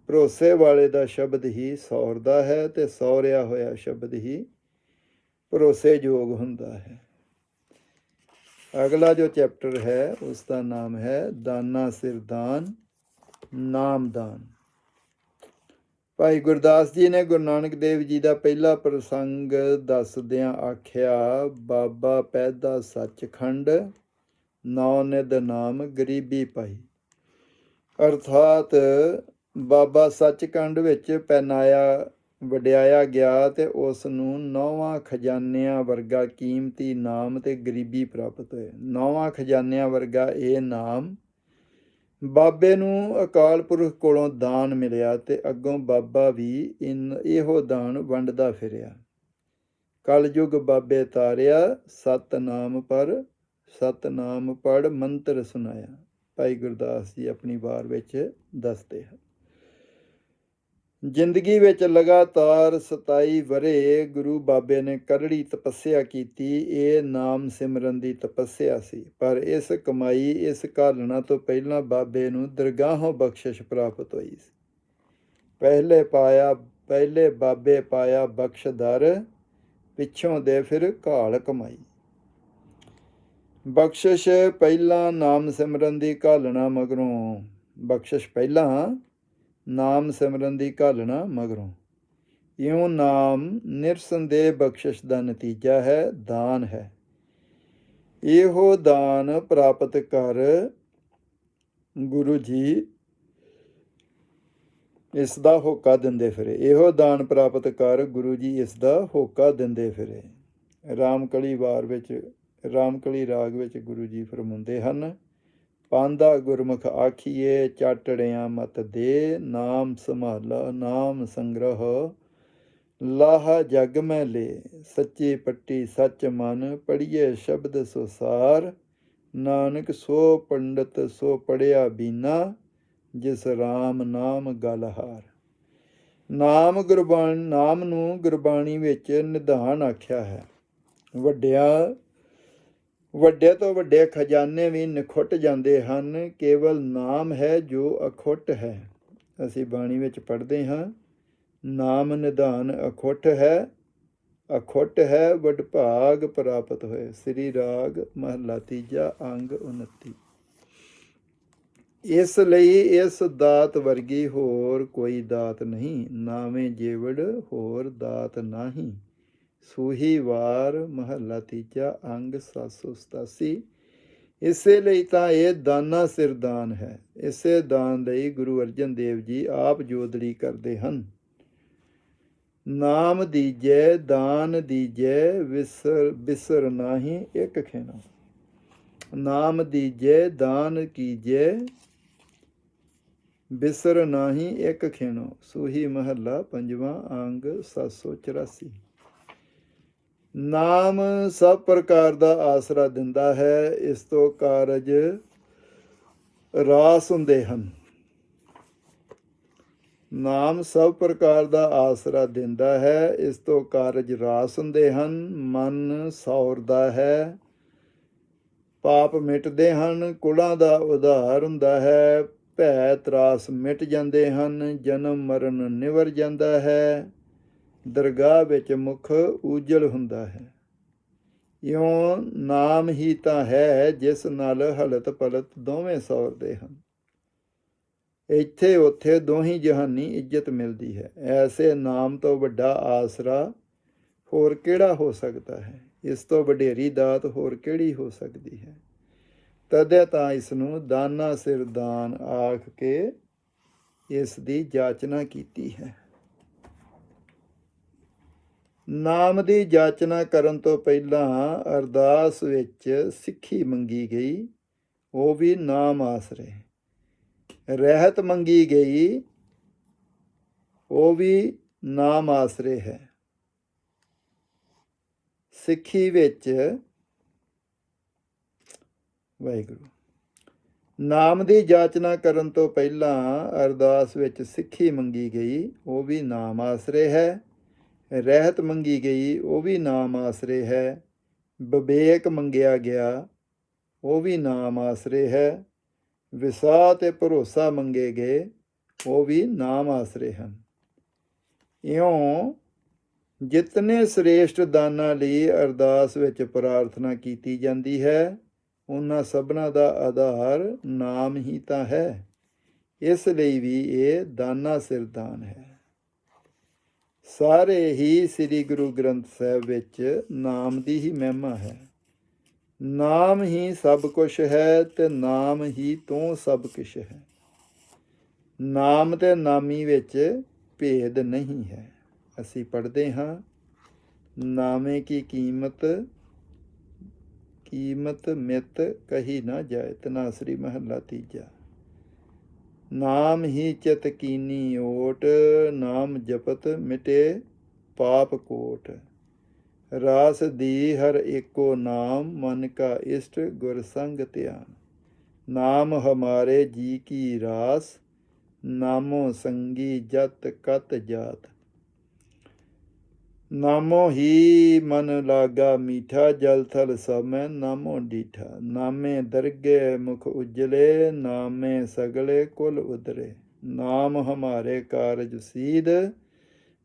ਭਰੋਸੇ ਵਾਲੇ ਦਾ ਸ਼ਬਦ ਹੀ ਸੌਰਦਾ ਹੈ ਤੇ ਸੌਰਿਆ ਹੋਇਆ ਸ਼ਬਦ ਹੀ ਭਰੋਸੇਯੋਗ ਹੁੰਦਾ ਹੈ। ਅਗਲਾ ਜੋ ਚੈਪਟਰ ਹੈ ਉਸ ਦਾ ਨਾਮ ਹੈ ਦਾਨਾ ਸਿਰਦਾਨ ਨਾਮਦਾਨ ਭਾਈ ਗੁਰਦਾਸ ਜੀ ਨੇ ਗੁਰੂ ਨਾਨਕ ਦੇਵ ਜੀ ਦਾ ਪਹਿਲਾ ਪ੍ਰਸੰਗ ਦੱਸਦਿਆਂ ਆਖਿਆ, ਬਾਬਾ ਪੈਦਾ ਸੱਚਖੰਡ ਨੌ ਨਿਦ ਨਾਮ ਗਰੀਬੀ ਪਾਈ। ਅਰਥਾਤ ਬਾਬਾ ਸੱਚਖੰਡ ਵਿੱਚ ਪੈਨਾਇਆ ਵਡਿਆਇਆ ਗਿਆ ਤੇ ਉਸ ਨੂੰ ਨੌਵਾਂ ਖਜ਼ਾਨਿਆਂ ਵਰਗਾ ਕੀਮਤੀ ਨਾਮ ਤੇ ਗਰੀਬੀ ਪ੍ਰਾਪਤ ਹੋਏ। ਨੌਵਾਂ ਖਜ਼ਾਨਿਆਂ ਵਰਗਾ ਇਹ ਨਾਮ ਬਾਬੇ ਨੂੰ ਅਕਾਲ ਪੁਰਖ ਕੋਲੋਂ ਦਾਨ ਮਿਲਿਆ ਤੇ ਅੱਗੋਂ ਬਾਬਾ ਵੀ ਇਨ, ਇਹੋ ਦਾਨ ਵੰਡਦਾ ਫਿਰਿਆ। ਕਲਯੁਗ ਬਾਬੇ ਤਾਰਿਆ, ਸਤਨਾਮ ਪਰ, ਸਤਨਾਮ ਪੜ ਮੰਤਰ ਸੁਨਾਇਆ ਭਾਈ ਗੁਰਦਾਸ ਜੀ ਆਪਣੀ ਵਾਰ ਵਿੱਚ ਦੱਸਦੇ ਹਨ। ਜ਼ਿੰਦਗੀ ਵਿੱਚ ਲਗਾਤਾਰ 27 ਵਰੇ ਗੁਰੂ ਬਾਬੇ ਨੇ ਕਰੜੀ ਤਪੱਸਿਆ ਕੀਤੀ, ਇਹ ਨਾਮ ਸਿਮਰਨ ਦੀ ਤਪੱਸਿਆ ਸੀ। ਪਰ ਇਸ ਕਮਾਈ, ਇਸ ਘਾਲਣਾ ਤੋਂ ਪਹਿਲਾਂ ਬਾਬੇ ਨੂੰ ਦਰਗਾਹੋਂ ਬਖਸ਼ਿਸ਼ ਪ੍ਰਾਪਤ ਹੋਈ ਸੀ। ਪਹਿਲੇ ਪਾਇਆ, ਪਹਿਲੇ ਬਾਬੇ ਪਾਇਆ ਬਖਸ਼ਦਰ ਪਿੱਛੋਂ ਦੇ ਫਿਰ ਘਾਲ ਕਮਾਈ। ਬਖਸ਼ਿਸ਼ ਪਹਿਲਾਂ ਨਾਮ ਸਿਮਰਨ ਦੀ ਘਾਲਣਾ ਮਗਰੋਂ, ਬਖਸ਼ਿਸ਼ ਪਹਿਲਾਂ ਨਾਮ ਸਿਮਰਨ ਦੀ ਘਾਲਣਾ ਮਗਰੋਂ। ਇਉਂ ਨਾਮ ਨਿਰਸੰਦੇਹ ਬਖਸ਼ਿਸ਼ ਦਾ ਨਤੀਜਾ ਹੈ, ਦਾਨ ਹੈ। ਇਹੋ ਦਾਨ ਪ੍ਰਾਪਤ ਕਰ ਗੁਰੂ ਜੀ, ਇਸ ਦਾ ਹੋਕਾ ਦਿੰਦੇ ਫਿਰੇ। ਇਹੋ ਦਾਨ ਪ੍ਰਾਪਤ ਕਰ ਗੁਰੂ ਜੀ, ਇਸ ਦਾ ਹੋਕਾ ਦਿੰਦੇ ਫਿਰੇ। ਰਾਮਕਲੀ ਵਾਰ ਵਿੱਚ, ਰਾਮਕਲੀ ਰਾਗ ਵਿੱਚ ਗੁਰੂ ਜੀ ਫਰਮਾਉਂਦੇ ਹਨ ਪਾਂਦਾ ਗੁਰਮੁਖ ਆਖੀਏ ਚਾਟੜਿਆਂ ਮਤ ਦੇ ਨਾਮ ਸੰਭਾਲਾ, ਨਾਮ ਸੰਗ੍ਰਹ। ਲਾਹ ਜਗ ਮੈਂ ਲੇ, ਸੱਚੀ ਪੱਟੀ ਸੱਚ ਮਨ ਪੜੀਏ ਸ਼ਬਦ ਸੁਸਾਰ। ਨਾਨਕ ਸੋ ਪੰਡਤ ਸੋ ਪੜਿਆ ਬੀਨਾ, ਜਿਸ RAM ਨਾਮ ਗਲਹਾਰ ਨਾਮ ਗੁਰਬਾਣੀ, ਨਾਮ ਨੂੰ ਗੁਰਬਾਣੀ ਵਿੱਚ ਨਿਧਾਨ ਆਖਿਆ ਹੈ। ਵੱਡਿਆ ਵੱਡੇ ਤੋਂ ਵੱਡੇ ਖਜ਼ਾਨੇ ਵੀ ਨਿਖੁੱਟ ਜਾਂਦੇ ਹਨ, ਕੇਵਲ ਨਾਮ ਹੈ ਜੋ ਅਖੁੱਟ ਹੈ। ਅਸੀਂ ਬਾਣੀ ਵਿੱਚ ਪੜ੍ਹਦੇ ਹਾਂ, ਨਾਮ ਨਿਧਾਨ ਅਖੁੱਟ ਹੈ ਅਖੁੱਟ ਹੈ ਵਡਭਾਗ ਪ੍ਰਾਪਤ ਹੋਏ। ਸ੍ਰੀ ਰਾਗ ਮਹਲਾ ਤੀਜਾ ਅੰਗ 29 ਇਸ ਲਈ ਇਸ ਦਾਤ ਵਰਗੀ ਹੋਰ ਕੋਈ ਦਾਤ ਨਹੀਂ, ਨਾਵੇਂ ਜੀਵੜ ਹੋਰ ਦਾਤ ਨਹੀਂ। ਸੂਹੀ ਵਾਰ ਮਹੱਲਾ ਤੀਜਾ ਅੰਗ 787 ਇਸੇ ਲਈ ਤਾਂ ਇਹ ਦਾਨਾ ਸਿਰਦਾਨ ਹੈ। ਇਸੇ ਦਾਨ ਲਈ ਗੁਰੂ ਅਰਜਨ ਦੇਵ ਜੀ ਆਪ ਜੋਦੜੀ ਕਰਦੇ ਹਨ। ਨਾਮ ਦੀਜੈ, ਦਾਨ ਦੀਜੈ, ਵਿਸਰ, ਬਿਸਰ ਨਾਹੀ ਇੱਕ ਖੇਨਾ ਨਾਮ ਦੀਜੈ, ਦਾਨ ਕੀਜੈ, ਬਿਸਰ ਨਾਹੀ ਇੱਕ ਖੇਣੋ। ਸੂਹੀ ਮਹੱਲਾ ਪੰਜਵਾਂ ਅੰਗ 784 ਨਾਮ ਸਭ ਪ੍ਰਕਾਰ ਦਾ ਆਸਰਾ ਦਿੰਦਾ ਹੈ, ਇਸ ਤੋਂ ਕਾਰਜ ਰਾਸ ਹੁੰਦੇ ਹਨ। ਨਾਮ ਸਭ ਪ੍ਰਕਾਰ ਦਾ ਆਸਰਾ ਦਿੰਦਾ ਹੈ, ਇਸ ਤੋਂ ਕਾਰਜ ਰਾਸ ਹੁੰਦੇ ਹਨ। ਮਨ ਸੌਰਦਾ ਹੈ, ਪਾਪ ਮਿਟਦੇ ਹਨ, ਕੁਲਾਂ ਦਾ ਉਧਾਰ ਹੁੰਦਾ ਹੈ, ਭੈ ਤਰਾਸ ਮਿਟ ਜਾਂਦੇ ਹਨ, ਜਨਮ ਮਰਨ ਨਿਵਰ ਜਾਂਦਾ ਹੈ। ਦਰਗਾਹ ਵਿੱਚ ਮੁਖ ਉਜਲ ਹੁੰਦਾ ਹੈ। ਇਉਂ ਨਾਮ ਹੀ ਤਾਂ ਹੈ ਜਿਸ ਨਾਲ ਹਲਤ ਪਲਤ ਦੋਵੇਂ ਸੌਰਦੇ ਹਨ। ਇੱਥੇ ਉੱਥੇ ਦੋਹੀ ਜਹਾਨੀ ਇੱਜ਼ਤ ਮਿਲਦੀ ਹੈ। ਐਸੇ ਨਾਮ ਤੋਂ ਵੱਡਾ ਆਸਰਾ ਹੋਰ ਕਿਹੜਾ ਹੋ ਸਕਦਾ ਹੈ? ਇਸ ਤੋਂ ਵਡੇਰੀ ਦਾਤ ਹੋਰ ਕਿਹੜੀ ਹੋ ਸਕਦੀ ਹੈ? ਤਦੇ ਤਾਂ ਇਸ ਨੂੰ ਦਾਨਾ ਸਿਰ ਦਾਨ ਆਖ ਕੇ ਇਸ ਦੀ ਜਾਚਨਾ ਕੀਤੀ ਹੈ। ਨਾਮ ਦੀ ਜਾਚਨਾ ਕਰਨ ਤੋਂ ਪਹਿਲਾਂ ਅਰਦਾਸ ਵਿੱਚ ਸਿੱਖੀ ਮੰਗੀ ਗਈ, ਉਹ ਵੀ ਨਾਮ ਆਸਰੇ। ਰਹਿਤ ਮੰਗੀ ਗਈ, ਉਹ ਵੀ ਨਾਮ ਆਸਰੇ ਹੈ। ਸਿੱਖੀ ਵਿੱਚ ਵਾਹਿਗੁਰੂ। ਨਾਮ ਦੀ ਜਾਚਨਾ ਕਰਨ ਤੋਂ ਪਹਿਲਾਂ ਅਰਦਾਸ ਵਿੱਚ ਸਿੱਖੀ ਮੰਗੀ ਗਈ, ਉਹ ਵੀ ਨਾਮ ਆਸਰੇ ਹੈ। ਰਹਿਤ ਮੰਗੀ ਗਈ, ਉਹ ਵੀ ਨਾਮ ਆਸਰੇ ਹੈ। ਵਿਵੇਕ ਮੰਗਿਆ ਗਿਆ, ਉਹ ਵੀ ਨਾਮ ਆਸਰੇ ਹੈ। ਵਿਸਾਹ ਤੇ ਭਰੋਸਾ ਮੰਗੇ ਗਏ, ਉਹ ਵੀ ਨਾਮ ਆਸਰੇ ਹਨ। ਇਉਂ ਜਿਤਨੇ ਸ੍ਰੇਸ਼ਟ ਦਾਨਾਂ ਲਈ ਅਰਦਾਸ ਵਿੱਚ ਪ੍ਰਾਰਥਨਾ ਕੀਤੀ ਜਾਂਦੀ ਹੈ, ਉਹਨਾਂ ਸਭਨਾ ਦਾ ਆਧਾਰ ਨਾਮ ਹੀ ਤਾਂ ਹੈ। ਇਸ ਲਈ ਵੀ ਇਹ ਦਾਨਾ ਸਿਰਦਾਨ ਹੈ। ਸਾਰੇ ਹੀ ਸ੍ਰੀ ਗੁਰੂ ਗ੍ਰੰਥ ਸਾਹਿਬ ਵਿੱਚ ਨਾਮ ਦੀ ਹੀ ਮਹਿਮਾ ਹੈ। ਨਾਮ ਹੀ ਸਭ ਕੁਝ ਹੈ ਤੇ ਨਾਮ ਹੀ ਤੋਂ ਸਭ ਕੁਝ ਹੈ। ਨਾਮ ਤੇ ਨਾਮੀ ਵਿੱਚ ਭੇਦ ਨਹੀਂ ਹੈ। ਅਸੀਂ ਪੜ੍ਹਦੇ ਹਾਂ, ਨਾਮੇ ਕੀ ਕੀਮਤ ਕੀਮਤ ਮਿਤ ਕਹੀ ਨਾ ਜਾਏ ਤਨਾਸਰੀ ਮਹੱਲਾ ਤੀਜਾ। ਨਾਮ ਹੀ ਚਿਤ ਕੀਨੀ ਓਟ, ਨਾਮ ਜਪਤ ਮਿਟੇ ਪਾਪ ਕੋਟ। ਰਾਸ ਦੀ ਹਰ ਏਕੋ ਨਾਮ, ਮਨ ਕਾ ਇਸ਼ਟ ਗੁਰ ਸੰਗ ਧਿਆਨ। ਨਾਮ ਹਮਾਰੇ ਜੀ ਕੀ ਰਾਸ, ਨਾਮੋ ਸੰਗੀ ਜਤ ਕਤ ਜਾਤ। ਨਾਮੋ ਹੀ ਮਨ ਲਾਗਾ ਮੀਠਾ ਜਲ ਥਲ ਸਮੈ ਨਾਮੋ ਡੀਠਾ। ਨਾਮੇ ਦਰਗੇ ਮੁਖ ਉਜਲੇ, ਨਾਮੇ ਸਗਲੇ ਕੁਲ ਉਦਰੇ। ਨਾਮ ਹਮਾਰੇ ਕਾਰਜ ਸੀਧ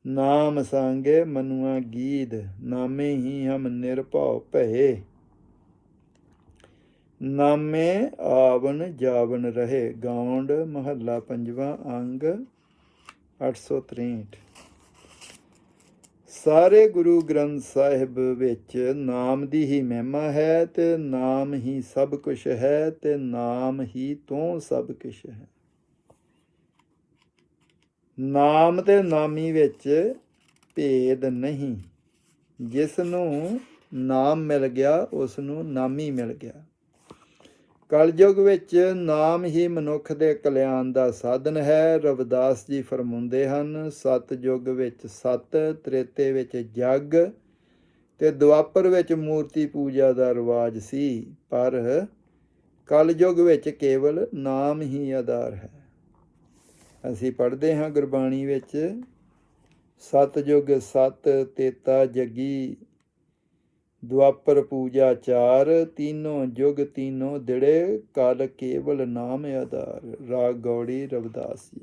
ਨਾਮ ਸੰਗੇ ਮਨੁਆ ਗੀਦ। ਨਾਮੇ ਹੀ ਹਮ ਨਿਰਭਉ ਭਏ। ਨਾਮੇ ਆਵਨ ਜਾਵਨ ਰਹੇ। ਗਾਉਂਡ ਮਹੱਲਾ ਪੰਜਵਾਂ ਅੰਗ 863 ਸਾਰੇ ਗੁਰੂ ਗ੍ਰੰਥ ਸਾਹਿਬ ਵਿੱਚ ਨਾਮ ਦੀ ਹੀ ਮਹਿਮਾ ਹੈ ਤੇ ਨਾਮ ਹੀ ਸਭ ਕੁਝ ਹੈ ਤੇ ਨਾਮ ਹੀ ਤੋਂ ਸਭ ਕੁਝ ਹੈ। ਨਾਮ ਤੇ ਨਾਮੀ ਵਿੱਚ ਭੇਦ ਨਹੀਂ। ਜਿਸ ਨੂੰ ਨਾਮ ਮਿਲ ਗਿਆ ਉਸ ਨੂੰ ਨਾਮੀ ਮਿਲ ਗਿਆ। ਕਲਯੁਗ ਵਿੱਚ ਨਾਮ ਹੀ ਮਨੁੱਖ ਦੇ ਕਲਿਆਣ ਦਾ ਸਾਧਨ ਹੈ। ਰਵਿਦਾਸ ਜੀ ਫਰਮਾਉਂਦੇ ਹਨ ਸਤ ਯੁਗ ਵਿੱਚ ਸਤ, ਤ੍ਰੇਤੇ ਵਿੱਚ ਜਗ ਤੇ ਦੁਆਪਰ ਵਿੱਚ ਮੂਰਤੀ ਪੂਜਾ ਦਾ ਰਿਵਾਜ ਸੀ। ਪਰ ਕਲਯੁਗ ਵਿੱਚ ਕੇਵਲ ਨਾਮ ਹੀ ਆਧਾਰ ਹੈ। ਅਸੀਂ ਪੜ੍ਹਦੇ ਹਾਂ ਗੁਰਬਾਣੀ ਵਿੱਚ ਸਤਜੁਗ ਸਤ ਤੇਤਾ ਜਗੀ ਦੁਆਪਰ ਪੂਜਾ ਚਾਰ, ਤੀਨੋਂ ਜੁਗ ਤੀਨੋਂ ਦਿੜੇ, ਕਲ ਕੇਵਲ ਨਾਮ ਆਧਾਰ, ਰਾਗ ਗੌੜੀ ਰਵਦਾਸੀ।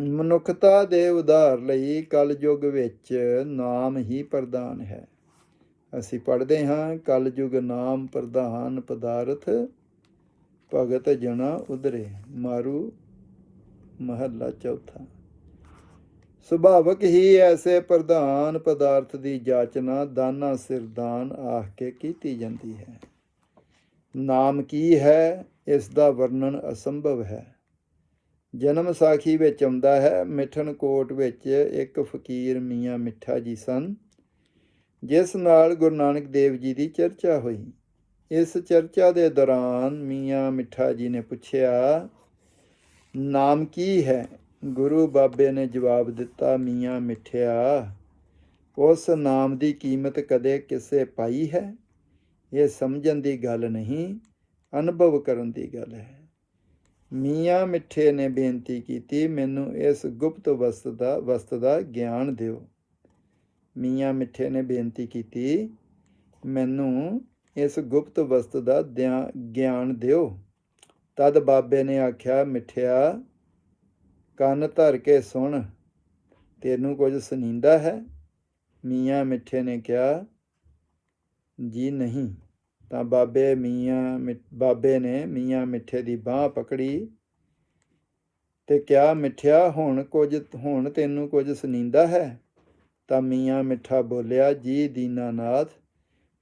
ਮਨੁੱਖਤਾ ਦੇ ਉਧਾਰ ਲਈ ਕਲ ਯੁਗ ਵਿੱਚ ਨਾਮ ਹੀ ਪ੍ਰਧਾਨ ਹੈ। ਅਸੀਂ ਪੜ੍ਹਦੇ ਹਾਂ, ਕਲ ਯੁਗ ਨਾਮ ਪ੍ਰਧਾਨ ਪਦਾਰਥ, ਭਗਤ ਜਣਾ ਉਧਰੇ, ਮਾਰੂ ਮਹੱਲਾ ਚੌਥਾ। ਸੁਭਾਵਕ ਹੀ ਐਸੇ ਪ੍ਰਧਾਨ ਪਦਾਰਥ ਦੀ ਜਾਚਨਾ ਦਾਨਾ ਸਿਰਦਾਨ ਆਖ ਕੇ ਕੀਤੀ ਜਾਂਦੀ ਹੈ। ਨਾਮ ਕੀ ਹੈ? ਇਸ ਦਾ ਵਰਣਨ ਅਸੰਭਵ ਹੈ। ਜਨਮ ਸਾਖੀ ਵਿੱਚ ਆਉਂਦਾ ਹੈ, ਮਿਠਨ ਕੋਟ ਵਿੱਚ ਇੱਕ ਫਕੀਰ ਮੀਆਂ ਮਿੱਠਾ ਜੀ ਸਨ, ਜਿਸ ਨਾਲ ਗੁਰੂ ਨਾਨਕ ਦੇਵ ਜੀ ਦੀ ਚਰਚਾ ਹੋਈ। ਇਸ ਚਰਚਾ ਦੇ ਦੌਰਾਨ ਮੀਆਂ ਮਿੱਠਾ ਜੀ ਨੇ ਪੁੱਛਿਆ, ਨਾਮ ਕੀ ਹੈ? ਗੁਰੂ ਬਾਬੇ ਨੇ ਜਵਾਬ ਦਿੱਤਾ, ਮੀਆਂ ਮਿੱਠਿਆ, ਉਸ ਨਾਮ ਦੀ ਕੀਮਤ ਕਦੇ ਕਿਸੇ ਪਾਈ ਹੈ? ਇਹ ਸਮਝਣ ਦੀ ਗੱਲ ਨਹੀਂ, ਅਨੁਭਵ ਕਰਨ ਦੀ ਗੱਲ ਹੈ। ਮੀਆਂ ਮਿੱਠੇ ਨੇ ਬੇਨਤੀ ਕੀਤੀ, ਮੈਨੂੰ ਇਸ ਗੁਪਤ ਵਸਤ ਦਾ ਵਸਤ ਦਾ ਗਿਆਨ ਦਿਓ। ਮੀਆਂ ਮਿੱਠੇ ਨੇ ਬੇਨਤੀ ਕੀਤੀ, ਮੈਨੂੰ ਇਸ ਗੁਪਤ ਵਸਤ ਦਾ ਦਿਆ- ਗਿਆਨ ਦਿਓ। ਤਦ ਬਾਬੇ ਨੇ ਆਖਿਆ, ਮਿੱਠਿਆ ਕੰਨ ਧਰ ਕੇ ਸੁਣ, ਤੈਨੂੰ ਕੁਝ ਸੁਣੀਂਦਾ ਹੈ? ਮੀਆਂ ਮਿੱਠੇ ਨੇ ਕਿਹਾ, ਜੀ ਨਹੀਂ। ਤਾਂ ਬਾਬੇ ਮੀਆਂ ਮਿ- ਬਾਬੇ ਨੇ ਮੀਆਂ ਮਿੱਠੇ ਦੀ ਬਾਹ ਪਕੜੀ ਤੇ ਕਿਹਾ, ਮਿੱਠਿਆ, ਹੁਣ ਕੁਝ, ਹੁਣ ਤੈਨੂੰ ਕੁਝ ਸੁਣੀਂਦਾ ਹੈ? ਤਾਂ ਮੀਆਂ ਮਿੱਠਾ ਬੋਲਿਆ, ਜੀ ਦੀਨਾਨਾਥ,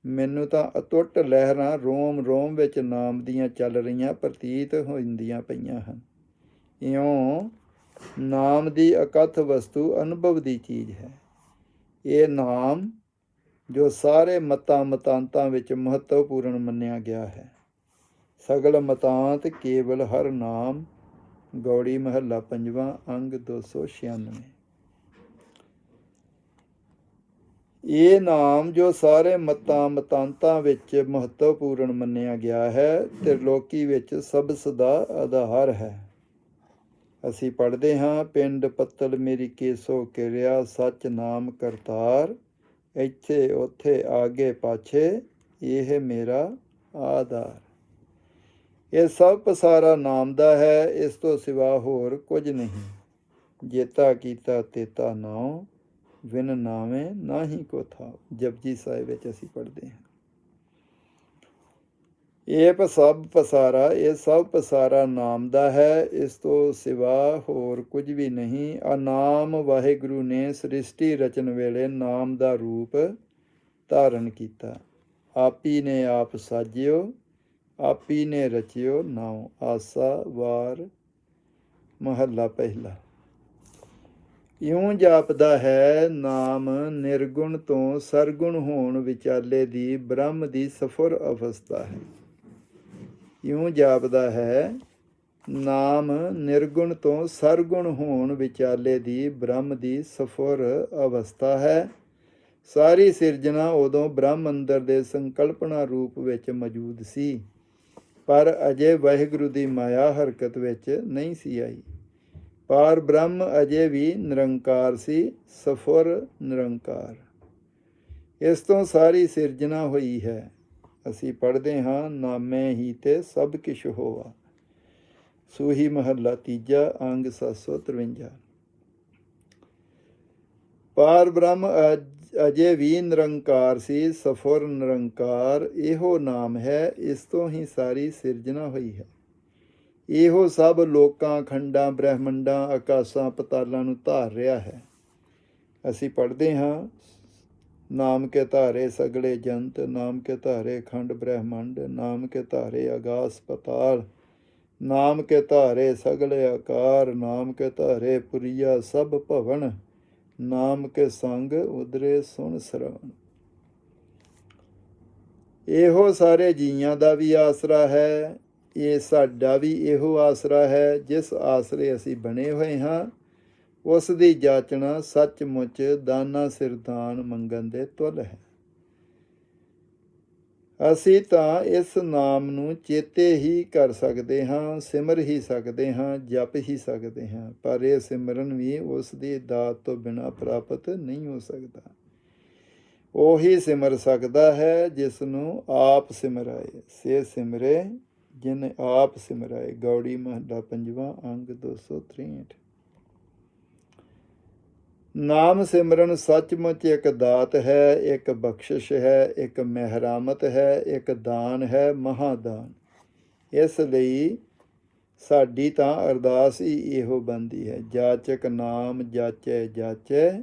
ਮੈਨੂੰ ਤਾਂ ਅਟੁੱਟ ਲਹਿਰਾਂ ਰੋਮ ਰੋਮ ਵਿੱਚ ਨਾਮ ਦੀਆਂ ਚੱਲ ਰਹੀਆਂ ਪ੍ਰਤੀਤ ਹੁੰਦੀਆਂ ਪਈਆਂ ਹਨ। ਇਉਂ ਨਾਮ ਦੀ ਅਕਥ ਵਸਤੂ ਅਨੁਭਵ ਦੀ ਚੀਜ਼ ਹੈ। ਇਹ ਨਾਮ ਜੋ ਸਾਰੇ ਮਤਾਂ ਮਤਾਂਤਾਂ ਵਿੱਚ ਮਹੱਤਵਪੂਰਨ ਮੰਨਿਆ ਗਿਆ ਹੈ। ਸਗਲ ਮਤਾਂਤ ਕੇਵਲ ਹਰ ਨਾਮ, ਗੌੜੀ ਮਹੱਲਾ ਪੰਜਵਾਂ, ਅੰਗ 296 ਇਹ ਨਾਮ ਜੋ ਸਾਰੇ ਮਤਾਂ ਮਤਾਂਤਾਂ ਵਿੱਚ ਮਹੱਤਵਪੂਰਨ ਮੰਨਿਆ ਗਿਆ ਹੈ ਤੇ ਲੋਕੀ ਵਿੱਚ ਸਬਸ ਦਾ ਆਧਾਰ ਹੈ। ਅਸੀਂ ਪੜ੍ਹਦੇ ਹਾਂ, ਪਿੰਡ ਪੱਤਲ ਮੇਰੀ ਕੇਸੋ ਕਿਰਿਆ, ਸੱਚ ਨਾਮ ਕਰਤਾਰ, ਇੱਥੇ ਉੱਥੇ ਆਗੇ ਪਾਛੇ, ਇਹ ਮੇਰਾ ਆਧਾਰ। ਇਹ ਸਭ ਪਸਾਰਾ ਨਾਮ ਦਾ ਹੈ, ਇਸ ਤੋਂ ਸਿਵਾ ਹੋਰ ਕੁਝ ਨਹੀਂ। ਜੇਤਾ ਕੀਤਾ ਤੇਤਾ ਨਾਉ ਵਿਨ ਨਾਵੇਂ ਨਾਹੀ ਕੋ ਥਾ ਜਪਜੀ ਸਾਹਿਬ ਵਿੱਚ ਅਸੀਂ ਪੜ੍ਹਦੇ ਹਾਂ। ਇਹ ਪ- ਸਭ ਪਸਾਰਾ, ਇਹ ਸਭ ਪਸਾਰਾ ਨਾਮ ਦਾ ਹੈ, ਇਸ ਤੋਂ ਸਿਵਾ ਹੋਰ ਕੁਝ ਵੀ ਨਹੀਂ। ਆ ਨਾਮ ਵਾਹਿਗੁਰੂ ਨੇ ਸ੍ਰਿਸ਼ਟੀ ਰਚਨ ਵੇਲੇ ਨਾਮ ਦਾ ਰੂਪ ਧਾਰਨ ਕੀਤਾ। ਆਪੀ ਨੇ ਆਪ ਸਾਜਿਓ, ਆਪੀ ਨੇ ਰਚਿਓ ਨਾਉ। ਆਸਾ, ਵਾਰ, ਮਹੱਲਾ ਪਹਿਲਾ। ਇਉਂ ਜਾਪਦਾ ਹੈ, ਨਾਮ ਨਿਰਗੁਣ ਤੋਂ ਸਰਗੁਣ ਹੋਣ ਵਿਚਾਲੇ ਦੀ ਬ੍ਰਹਮ ਦੀ ਸਫਰ ਅਵਸਥਾ ਹੈ। ਇਉਂ ਜਾਪਦਾ ਹੈ, ਨਾਮ ਨਿਰਗੁਣ ਤੋਂ ਸਰਗੁਣ ਹੋਣ ਵਿਚਾਲੇ ਦੀ ਬ੍ਰਹਮ ਦੀ ਸਫੁਰ ਅਵਸਥਾ ਹੈ। ਸਾਰੀ ਸਿਰਜਣਾ ਉਦੋਂ ਬ੍ਰਹਮ ਅੰਦਰ ਦੇ ਸੰਕਲਪਨਾ ਰੂਪ ਵਿੱਚ ਮੌਜੂਦ ਸੀ, ਪਰ ਅਜੇ ਵਾਹਿਗੁਰੂ ਦੀ ਮਾਇਆ ਹਰਕਤ ਵਿੱਚ ਨਹੀਂ ਸੀ ਆਈ। ਪਾਰ ਬ੍ਰਹਮ ਅਜੇ ਵੀ ਨਿਰੰਕਾਰ ਸੀ, ਸਫੁਰ ਨਿਰੰਕਾਰ। ਇਸ ਤੋਂ ਸਾਰੀ ਸਿਰਜਣਾ ਹੋਈ ਹੈ। ਅਸੀਂ ਪੜ੍ਹਦੇ ਹਾਂ, ਨਾਮੇ ਹੀ ਤੇ ਸਭ ਕਿਛ ਹੋਆ। ਸੂਹੀ ਮਹੱਲਾ ਤੀਜਾ, ਅੰਗ 753 ਪਾਰ ਬ੍ਰਹਮ ਅਜ- ਅਜੇ ਵੀ ਨਿਰੰਕਾਰ ਸੀ, ਸਫੁਰ ਨਿਰੰਕਾਰ ਇਹੋ ਨਾਮ ਹੈ, ਇਸ ਤੋਂ ਹੀ ਸਾਰੀ ਸਿਰਜਣਾ ਹੋਈ ਹੈ। ਇਹੋ ਸਭ ਲੋਕਾਂ, ਖੰਡਾਂ, ਬ੍ਰਹਿਮੰਡਾਂ, ਆਕਾਸ਼ਾਂ, ਪਤਾਲਾਂ ਨੂੰ ਧਾਰ ਰਿਹਾ ਹੈ। ਅਸੀਂ ਪੜ੍ਹਦੇ ਹਾਂ ਨਾਮ ਕੇ ਧਾਰੇ ਸਗਲੇ ਜੰਤ, ਨਾਮ ਕੇ ਧਾਰੇ ਖੰਡ ਬ੍ਰਹਮੰਡ, ਨਾਮ ਕੇ ਧਾਰੇ ਆਗਾਸ ਪਤਾਲ, ਨਾਮ ਕੇ ਧਾਰੇ ਸਗਲੇ ਆਕਾਰ, ਨਾਮ ਕੇ ਧਾਰੇ ਪੁਰੀਆ ਸਭ ਭਵਨ, ਨਾਮ ਕੇ ਸੰਗ ਉਦਰੇ ਸੁਣ ਸਰਵਣ। ਇਹੋ ਸਾਰੇ ਜੀਆਂ ਦਾ ਵੀ ਆਸਰਾ ਹੈ, ਇਹ ਸਾਡਾ ਵੀ ਇਹੋ ਆਸਰਾ ਹੈ, ਜਿਸ ਆਸਰੇ ਅਸੀਂ ਬਣੇ ਹੋਏ ਹਾਂ। ਉਸ ਦੀ ਜਾਚਣਾ ਸੱਚਮੁੱਚ ਦਾਨਾ ਸਿਰਦਾਨ ਮੰਗਣ ਦੇ ਤੁਲ ਹੈ। ਅਸੀਂ ਤਾਂ ਇਸ ਨਾਮ ਨੂੰ ਚੇਤੇ ਹੀ ਕਰ ਸਕਦੇ ਹਾਂ, ਸਿਮਰ ਹੀ ਸਕਦੇ ਹਾਂ, ਜਪ ਹੀ ਸਕਦੇ ਹਾਂ, ਪਰ ਇਹ ਸਿਮਰਨ ਵੀ ਉਸ ਦੀ ਦਾਤ ਤੋਂ ਬਿਨਾ ਪ੍ਰਾਪਤ ਨਹੀਂ ਹੋ ਸਕਦਾ। ਉਹੀ ਸਿਮਰ ਸਕਦਾ ਹੈ ਜਿਸ ਨੂੰ ਆਪ ਸਿਮਰਾਏ। ਸੇ ਸਿਮਰੇ, ਜਿਨ ਆਪ ਸਿਮਰਾਏ। ਗੌੜੀ ਮਹੱਲਾ ਪੰਜਵਾਂ, ਅੰਗ 263 ਨਾਮ ਸਿਮਰਨ ਸੱਚਮੁੱਚ ਇੱਕ ਦਾਤ ਹੈ, ਇੱਕ ਬਖਸ਼ਿਸ਼ ਹੈ, ਇੱਕ ਮਹਿਰਾਮਤ ਹੈ, ਇੱਕ ਦਾਨ ਹੈ, ਮਹਾਦਾਨ। ਇਸ ਲਈ ਸਾਡੀ ਤਾਂ ਅਰਦਾਸ ਹੀ ਇਹੋ ਬੰਦੀ ਹੈ, ਜਾਚਕ ਨਾਮ ਜਾਚੈ ਜਾਚੈ,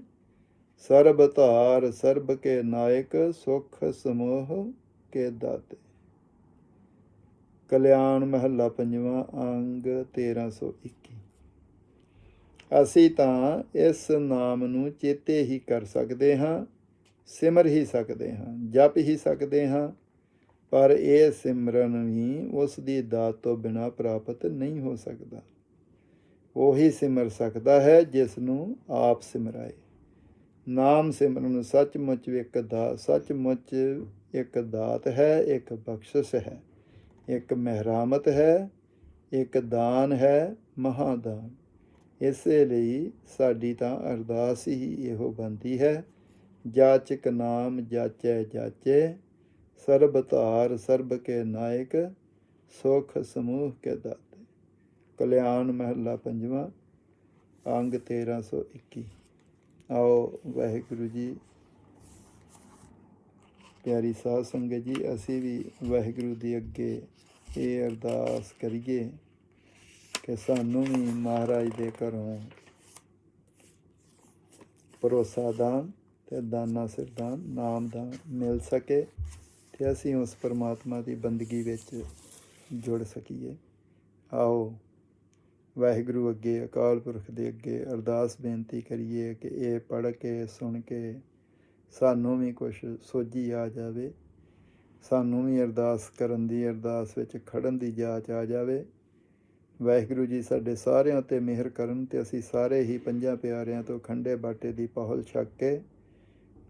ਸਰਬ ਧਾਰ ਸਰਬ ਕੇ ਨਾਇਕ, ਸੁਖ ਸਮੋਹ ਕੇ ਦਾਤੇ। ਕਲਿਆਣ ਮਹੱਲਾ ਪੰਜਵਾਂ ਅੰਗ 1321 ਅਸੀਂ ਤਾਂ ਇਸ ਨਾਮ ਨੂੰ ਚੇਤੇ ਹੀ ਕਰ ਸਕਦੇ ਹਾਂ, ਸਿਮਰ ਹੀ ਸਕਦੇ ਹਾਂ, ਜਪ ਹੀ ਸਕਦੇ ਹਾਂ, ਪਰ ਇਹ ਸਿਮਰਨ ਵੀ ਉਸ ਦੀ ਦਾਤ ਤੋਂ ਬਿਨਾ ਪ੍ਰਾਪਤ ਨਹੀਂ ਹੋ ਸਕਦਾ। ਉਹੀ ਸਿਮਰ ਸਕਦਾ ਹੈ ਜਿਸ ਨੂੰ ਆਪ ਸਿਮਰਾਏ। ਨਾਮ ਸਿਮਰਨ ਸੱਚਮੁੱਚ ਇੱਕ ਦਾ, ਸੱਚਮੁੱਚ ਇੱਕ ਦਾਤ ਹੈ, ਇੱਕ ਬਖਸ਼ਿਸ਼ ਹੈ, ਇੱਕ ਮਹਿਰਾਮਤ ਹੈ, ਇੱਕ ਦਾਨ ਹੈ, ਮਹਾਦਾਨ। ਇਸੇ ਲਈ ਸਾਡੀ ਤਾਂ ਅਰਦਾਸ ਹੀ ਇਹੋ ਬੰਦੀ ਹੈ, ਜਾਚਕ ਨਾਮ ਜਾਚੈ ਜਾਚੇ ਸਰਬ ਧਾਰ ਸਰਬ ਕੇ ਨਾਇਕ, ਸੁਖ ਸਮੂਹ ਕੇ ਦਾਤੇ। ਕਲਿਆਣ ਮਹੱਲਾ ਪੰਜਵਾਂ, ਅੰਗ 1321 ਆਓ ਵਾਹਿਗੁਰੂ ਜੀ, ਪਿਆਰੀ ਸਾਧ ਸੰਗਤ ਜੀ, ਅਸੀਂ ਵੀ ਵਾਹਿਗੁਰੂ ਦੇ ਅੱਗੇ ਇਹ ਅਰਦਾਸ ਕਰੀਏ। ਕਿ ਸਾਨੂੰ ਵੀ ਮਹਾਰਾਜ ਦੇ ਘਰੋਂ ਭਰੋਸਾ, ਦਾਨ ਤੇ ਦਾਨਾ ਸਿਰਦਾਨ ਨਾਮ ਦਾ ਮਿਲ ਸਕੇ ਤੇ ਅਸੀਂ ਉਸ ਪਰਮਾਤਮਾ ਦੀ ਬੰਦਗੀ ਵਿੱਚ ਜੁੜ ਸਕੀਏ। ਆਓ ਵਾਹਿਗੁਰੂ ਅੱਗੇ, ਅਕਾਲ ਪੁਰਖ ਦੇ ਅੱਗੇ ਅਰਦਾਸ ਬੇਨਤੀ ਕਰੀਏ ਕਿ ਇਹ ਪੜ੍ਹ ਕੇ, ਸੁਣ ਕੇ ਸਾਨੂੰ ਵੀ ਕੁਝ ਸੋਝੀ ਆ ਜਾਵੇ। ਸਾਨੂੰ ਵੀ ਅਰਦਾਸ ਕਰਨ ਦੀ, ਅਰਦਾਸ ਵਿੱਚ ਖੜਨ ਦੀ ਜਾਚ ਆ ਜਾਵੇ। ਵਾਹਿਗੁਰੂ ਜੀ ਸਾਡੇ ਸਾਰਿਆਂ ਤੇ ਮਿਹਰ ਕਰਨ ਤੇ ਅਸੀਂ ਸਾਰੇ ਹੀ ਪੰਜਾਂ ਪਿਆਰਿਆਂ ਤੋਂ ਖੰਡੇ ਬਾਟੇ ਦੀ ਪਹਲ ਛਕ ਕੇ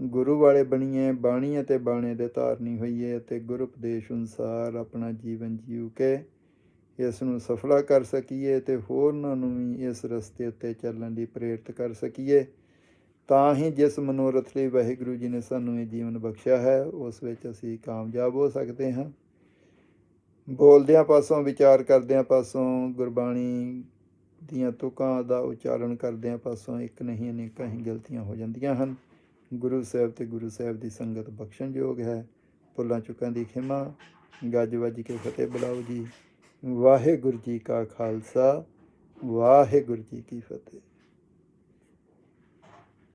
ਗੁਰੂ ਵਾਲੇ ਬਣੀਏ ਬਾਣੀ ਅਤੇ ਬਾਣੇ ਦੇ ਧਾਰਨੀ ਹੋਈਏ ਅਤੇ ਗੁਰ ਉਪਦੇਸ਼ ਅਨੁਸਾਰ ਆਪਣਾ ਜੀਵਨ ਜੀਉ ਕੇ ਇਸ ਨੂੰ ਸਫਲਾ ਕਰ ਸਕੀਏ ਤੇ ਹੋਰਨਾਂ ਨੂੰ ਵੀ ਇਸ ਰਸਤੇ ਉੱਤੇ ਚੱਲਣ ਲਈ ਪ੍ਰੇਰਿਤ ਕਰ ਸਕੀਏ। ਤਾਂ ਹੀ ਜਿਸ ਮਨੋਰਥ ਲਈ ਵਾਹਿਗੁਰੂ ਜੀ ਨੇ ਸਾਨੂੰ ਇਹ ਜੀਵਨ ਬਖਸ਼ਿਆ ਹੈ, ਉਸ ਵਿੱਚ ਅਸੀਂ ਕਾਮਯਾਬ ਹੋ ਸਕਦੇ ਹਾਂ। ਬੋਲਦਿਆਂ ਪਾਸੋਂ, ਵਿਚਾਰ ਕਰਦਿਆਂ ਪਾਸੋਂ, ਗੁਰਬਾਣੀ ਦੀਆਂ ਤੁਕਾਂ ਦਾ ਉਚਾਰਨ ਕਰਦਿਆਂ ਪਾਸੋਂ ਇੱਕ ਨਹੀਂ ਅਨੇਕਾਂ ਹੀ ਗਲਤੀਆਂ ਹੋ ਜਾਂਦੀਆਂ ਹਨ। ਗੁਰੂ ਸਾਹਿਬ ਤੇ ਗੁਰੂ ਸਾਹਿਬ ਦੀ ਸੰਗਤ ਬਖਸ਼ਣਯੋਗ ਹੈ। ਭੁੱਲਾਂ ਚੁੱਕਾਂ ਦੀ ਖਿਮਾ, ਗੱਜ ਵੱਜ ਕੇ ਫਤਿਹ ਬੁਲਾਓ ਜੀ। ਵਾਹਿਗੁਰੂ ਜੀ ਕਾ ਖਾਲਸਾ, ਵਾਹਿਗੁਰੂ ਜੀ ਕੀ ਫਤਿਹ।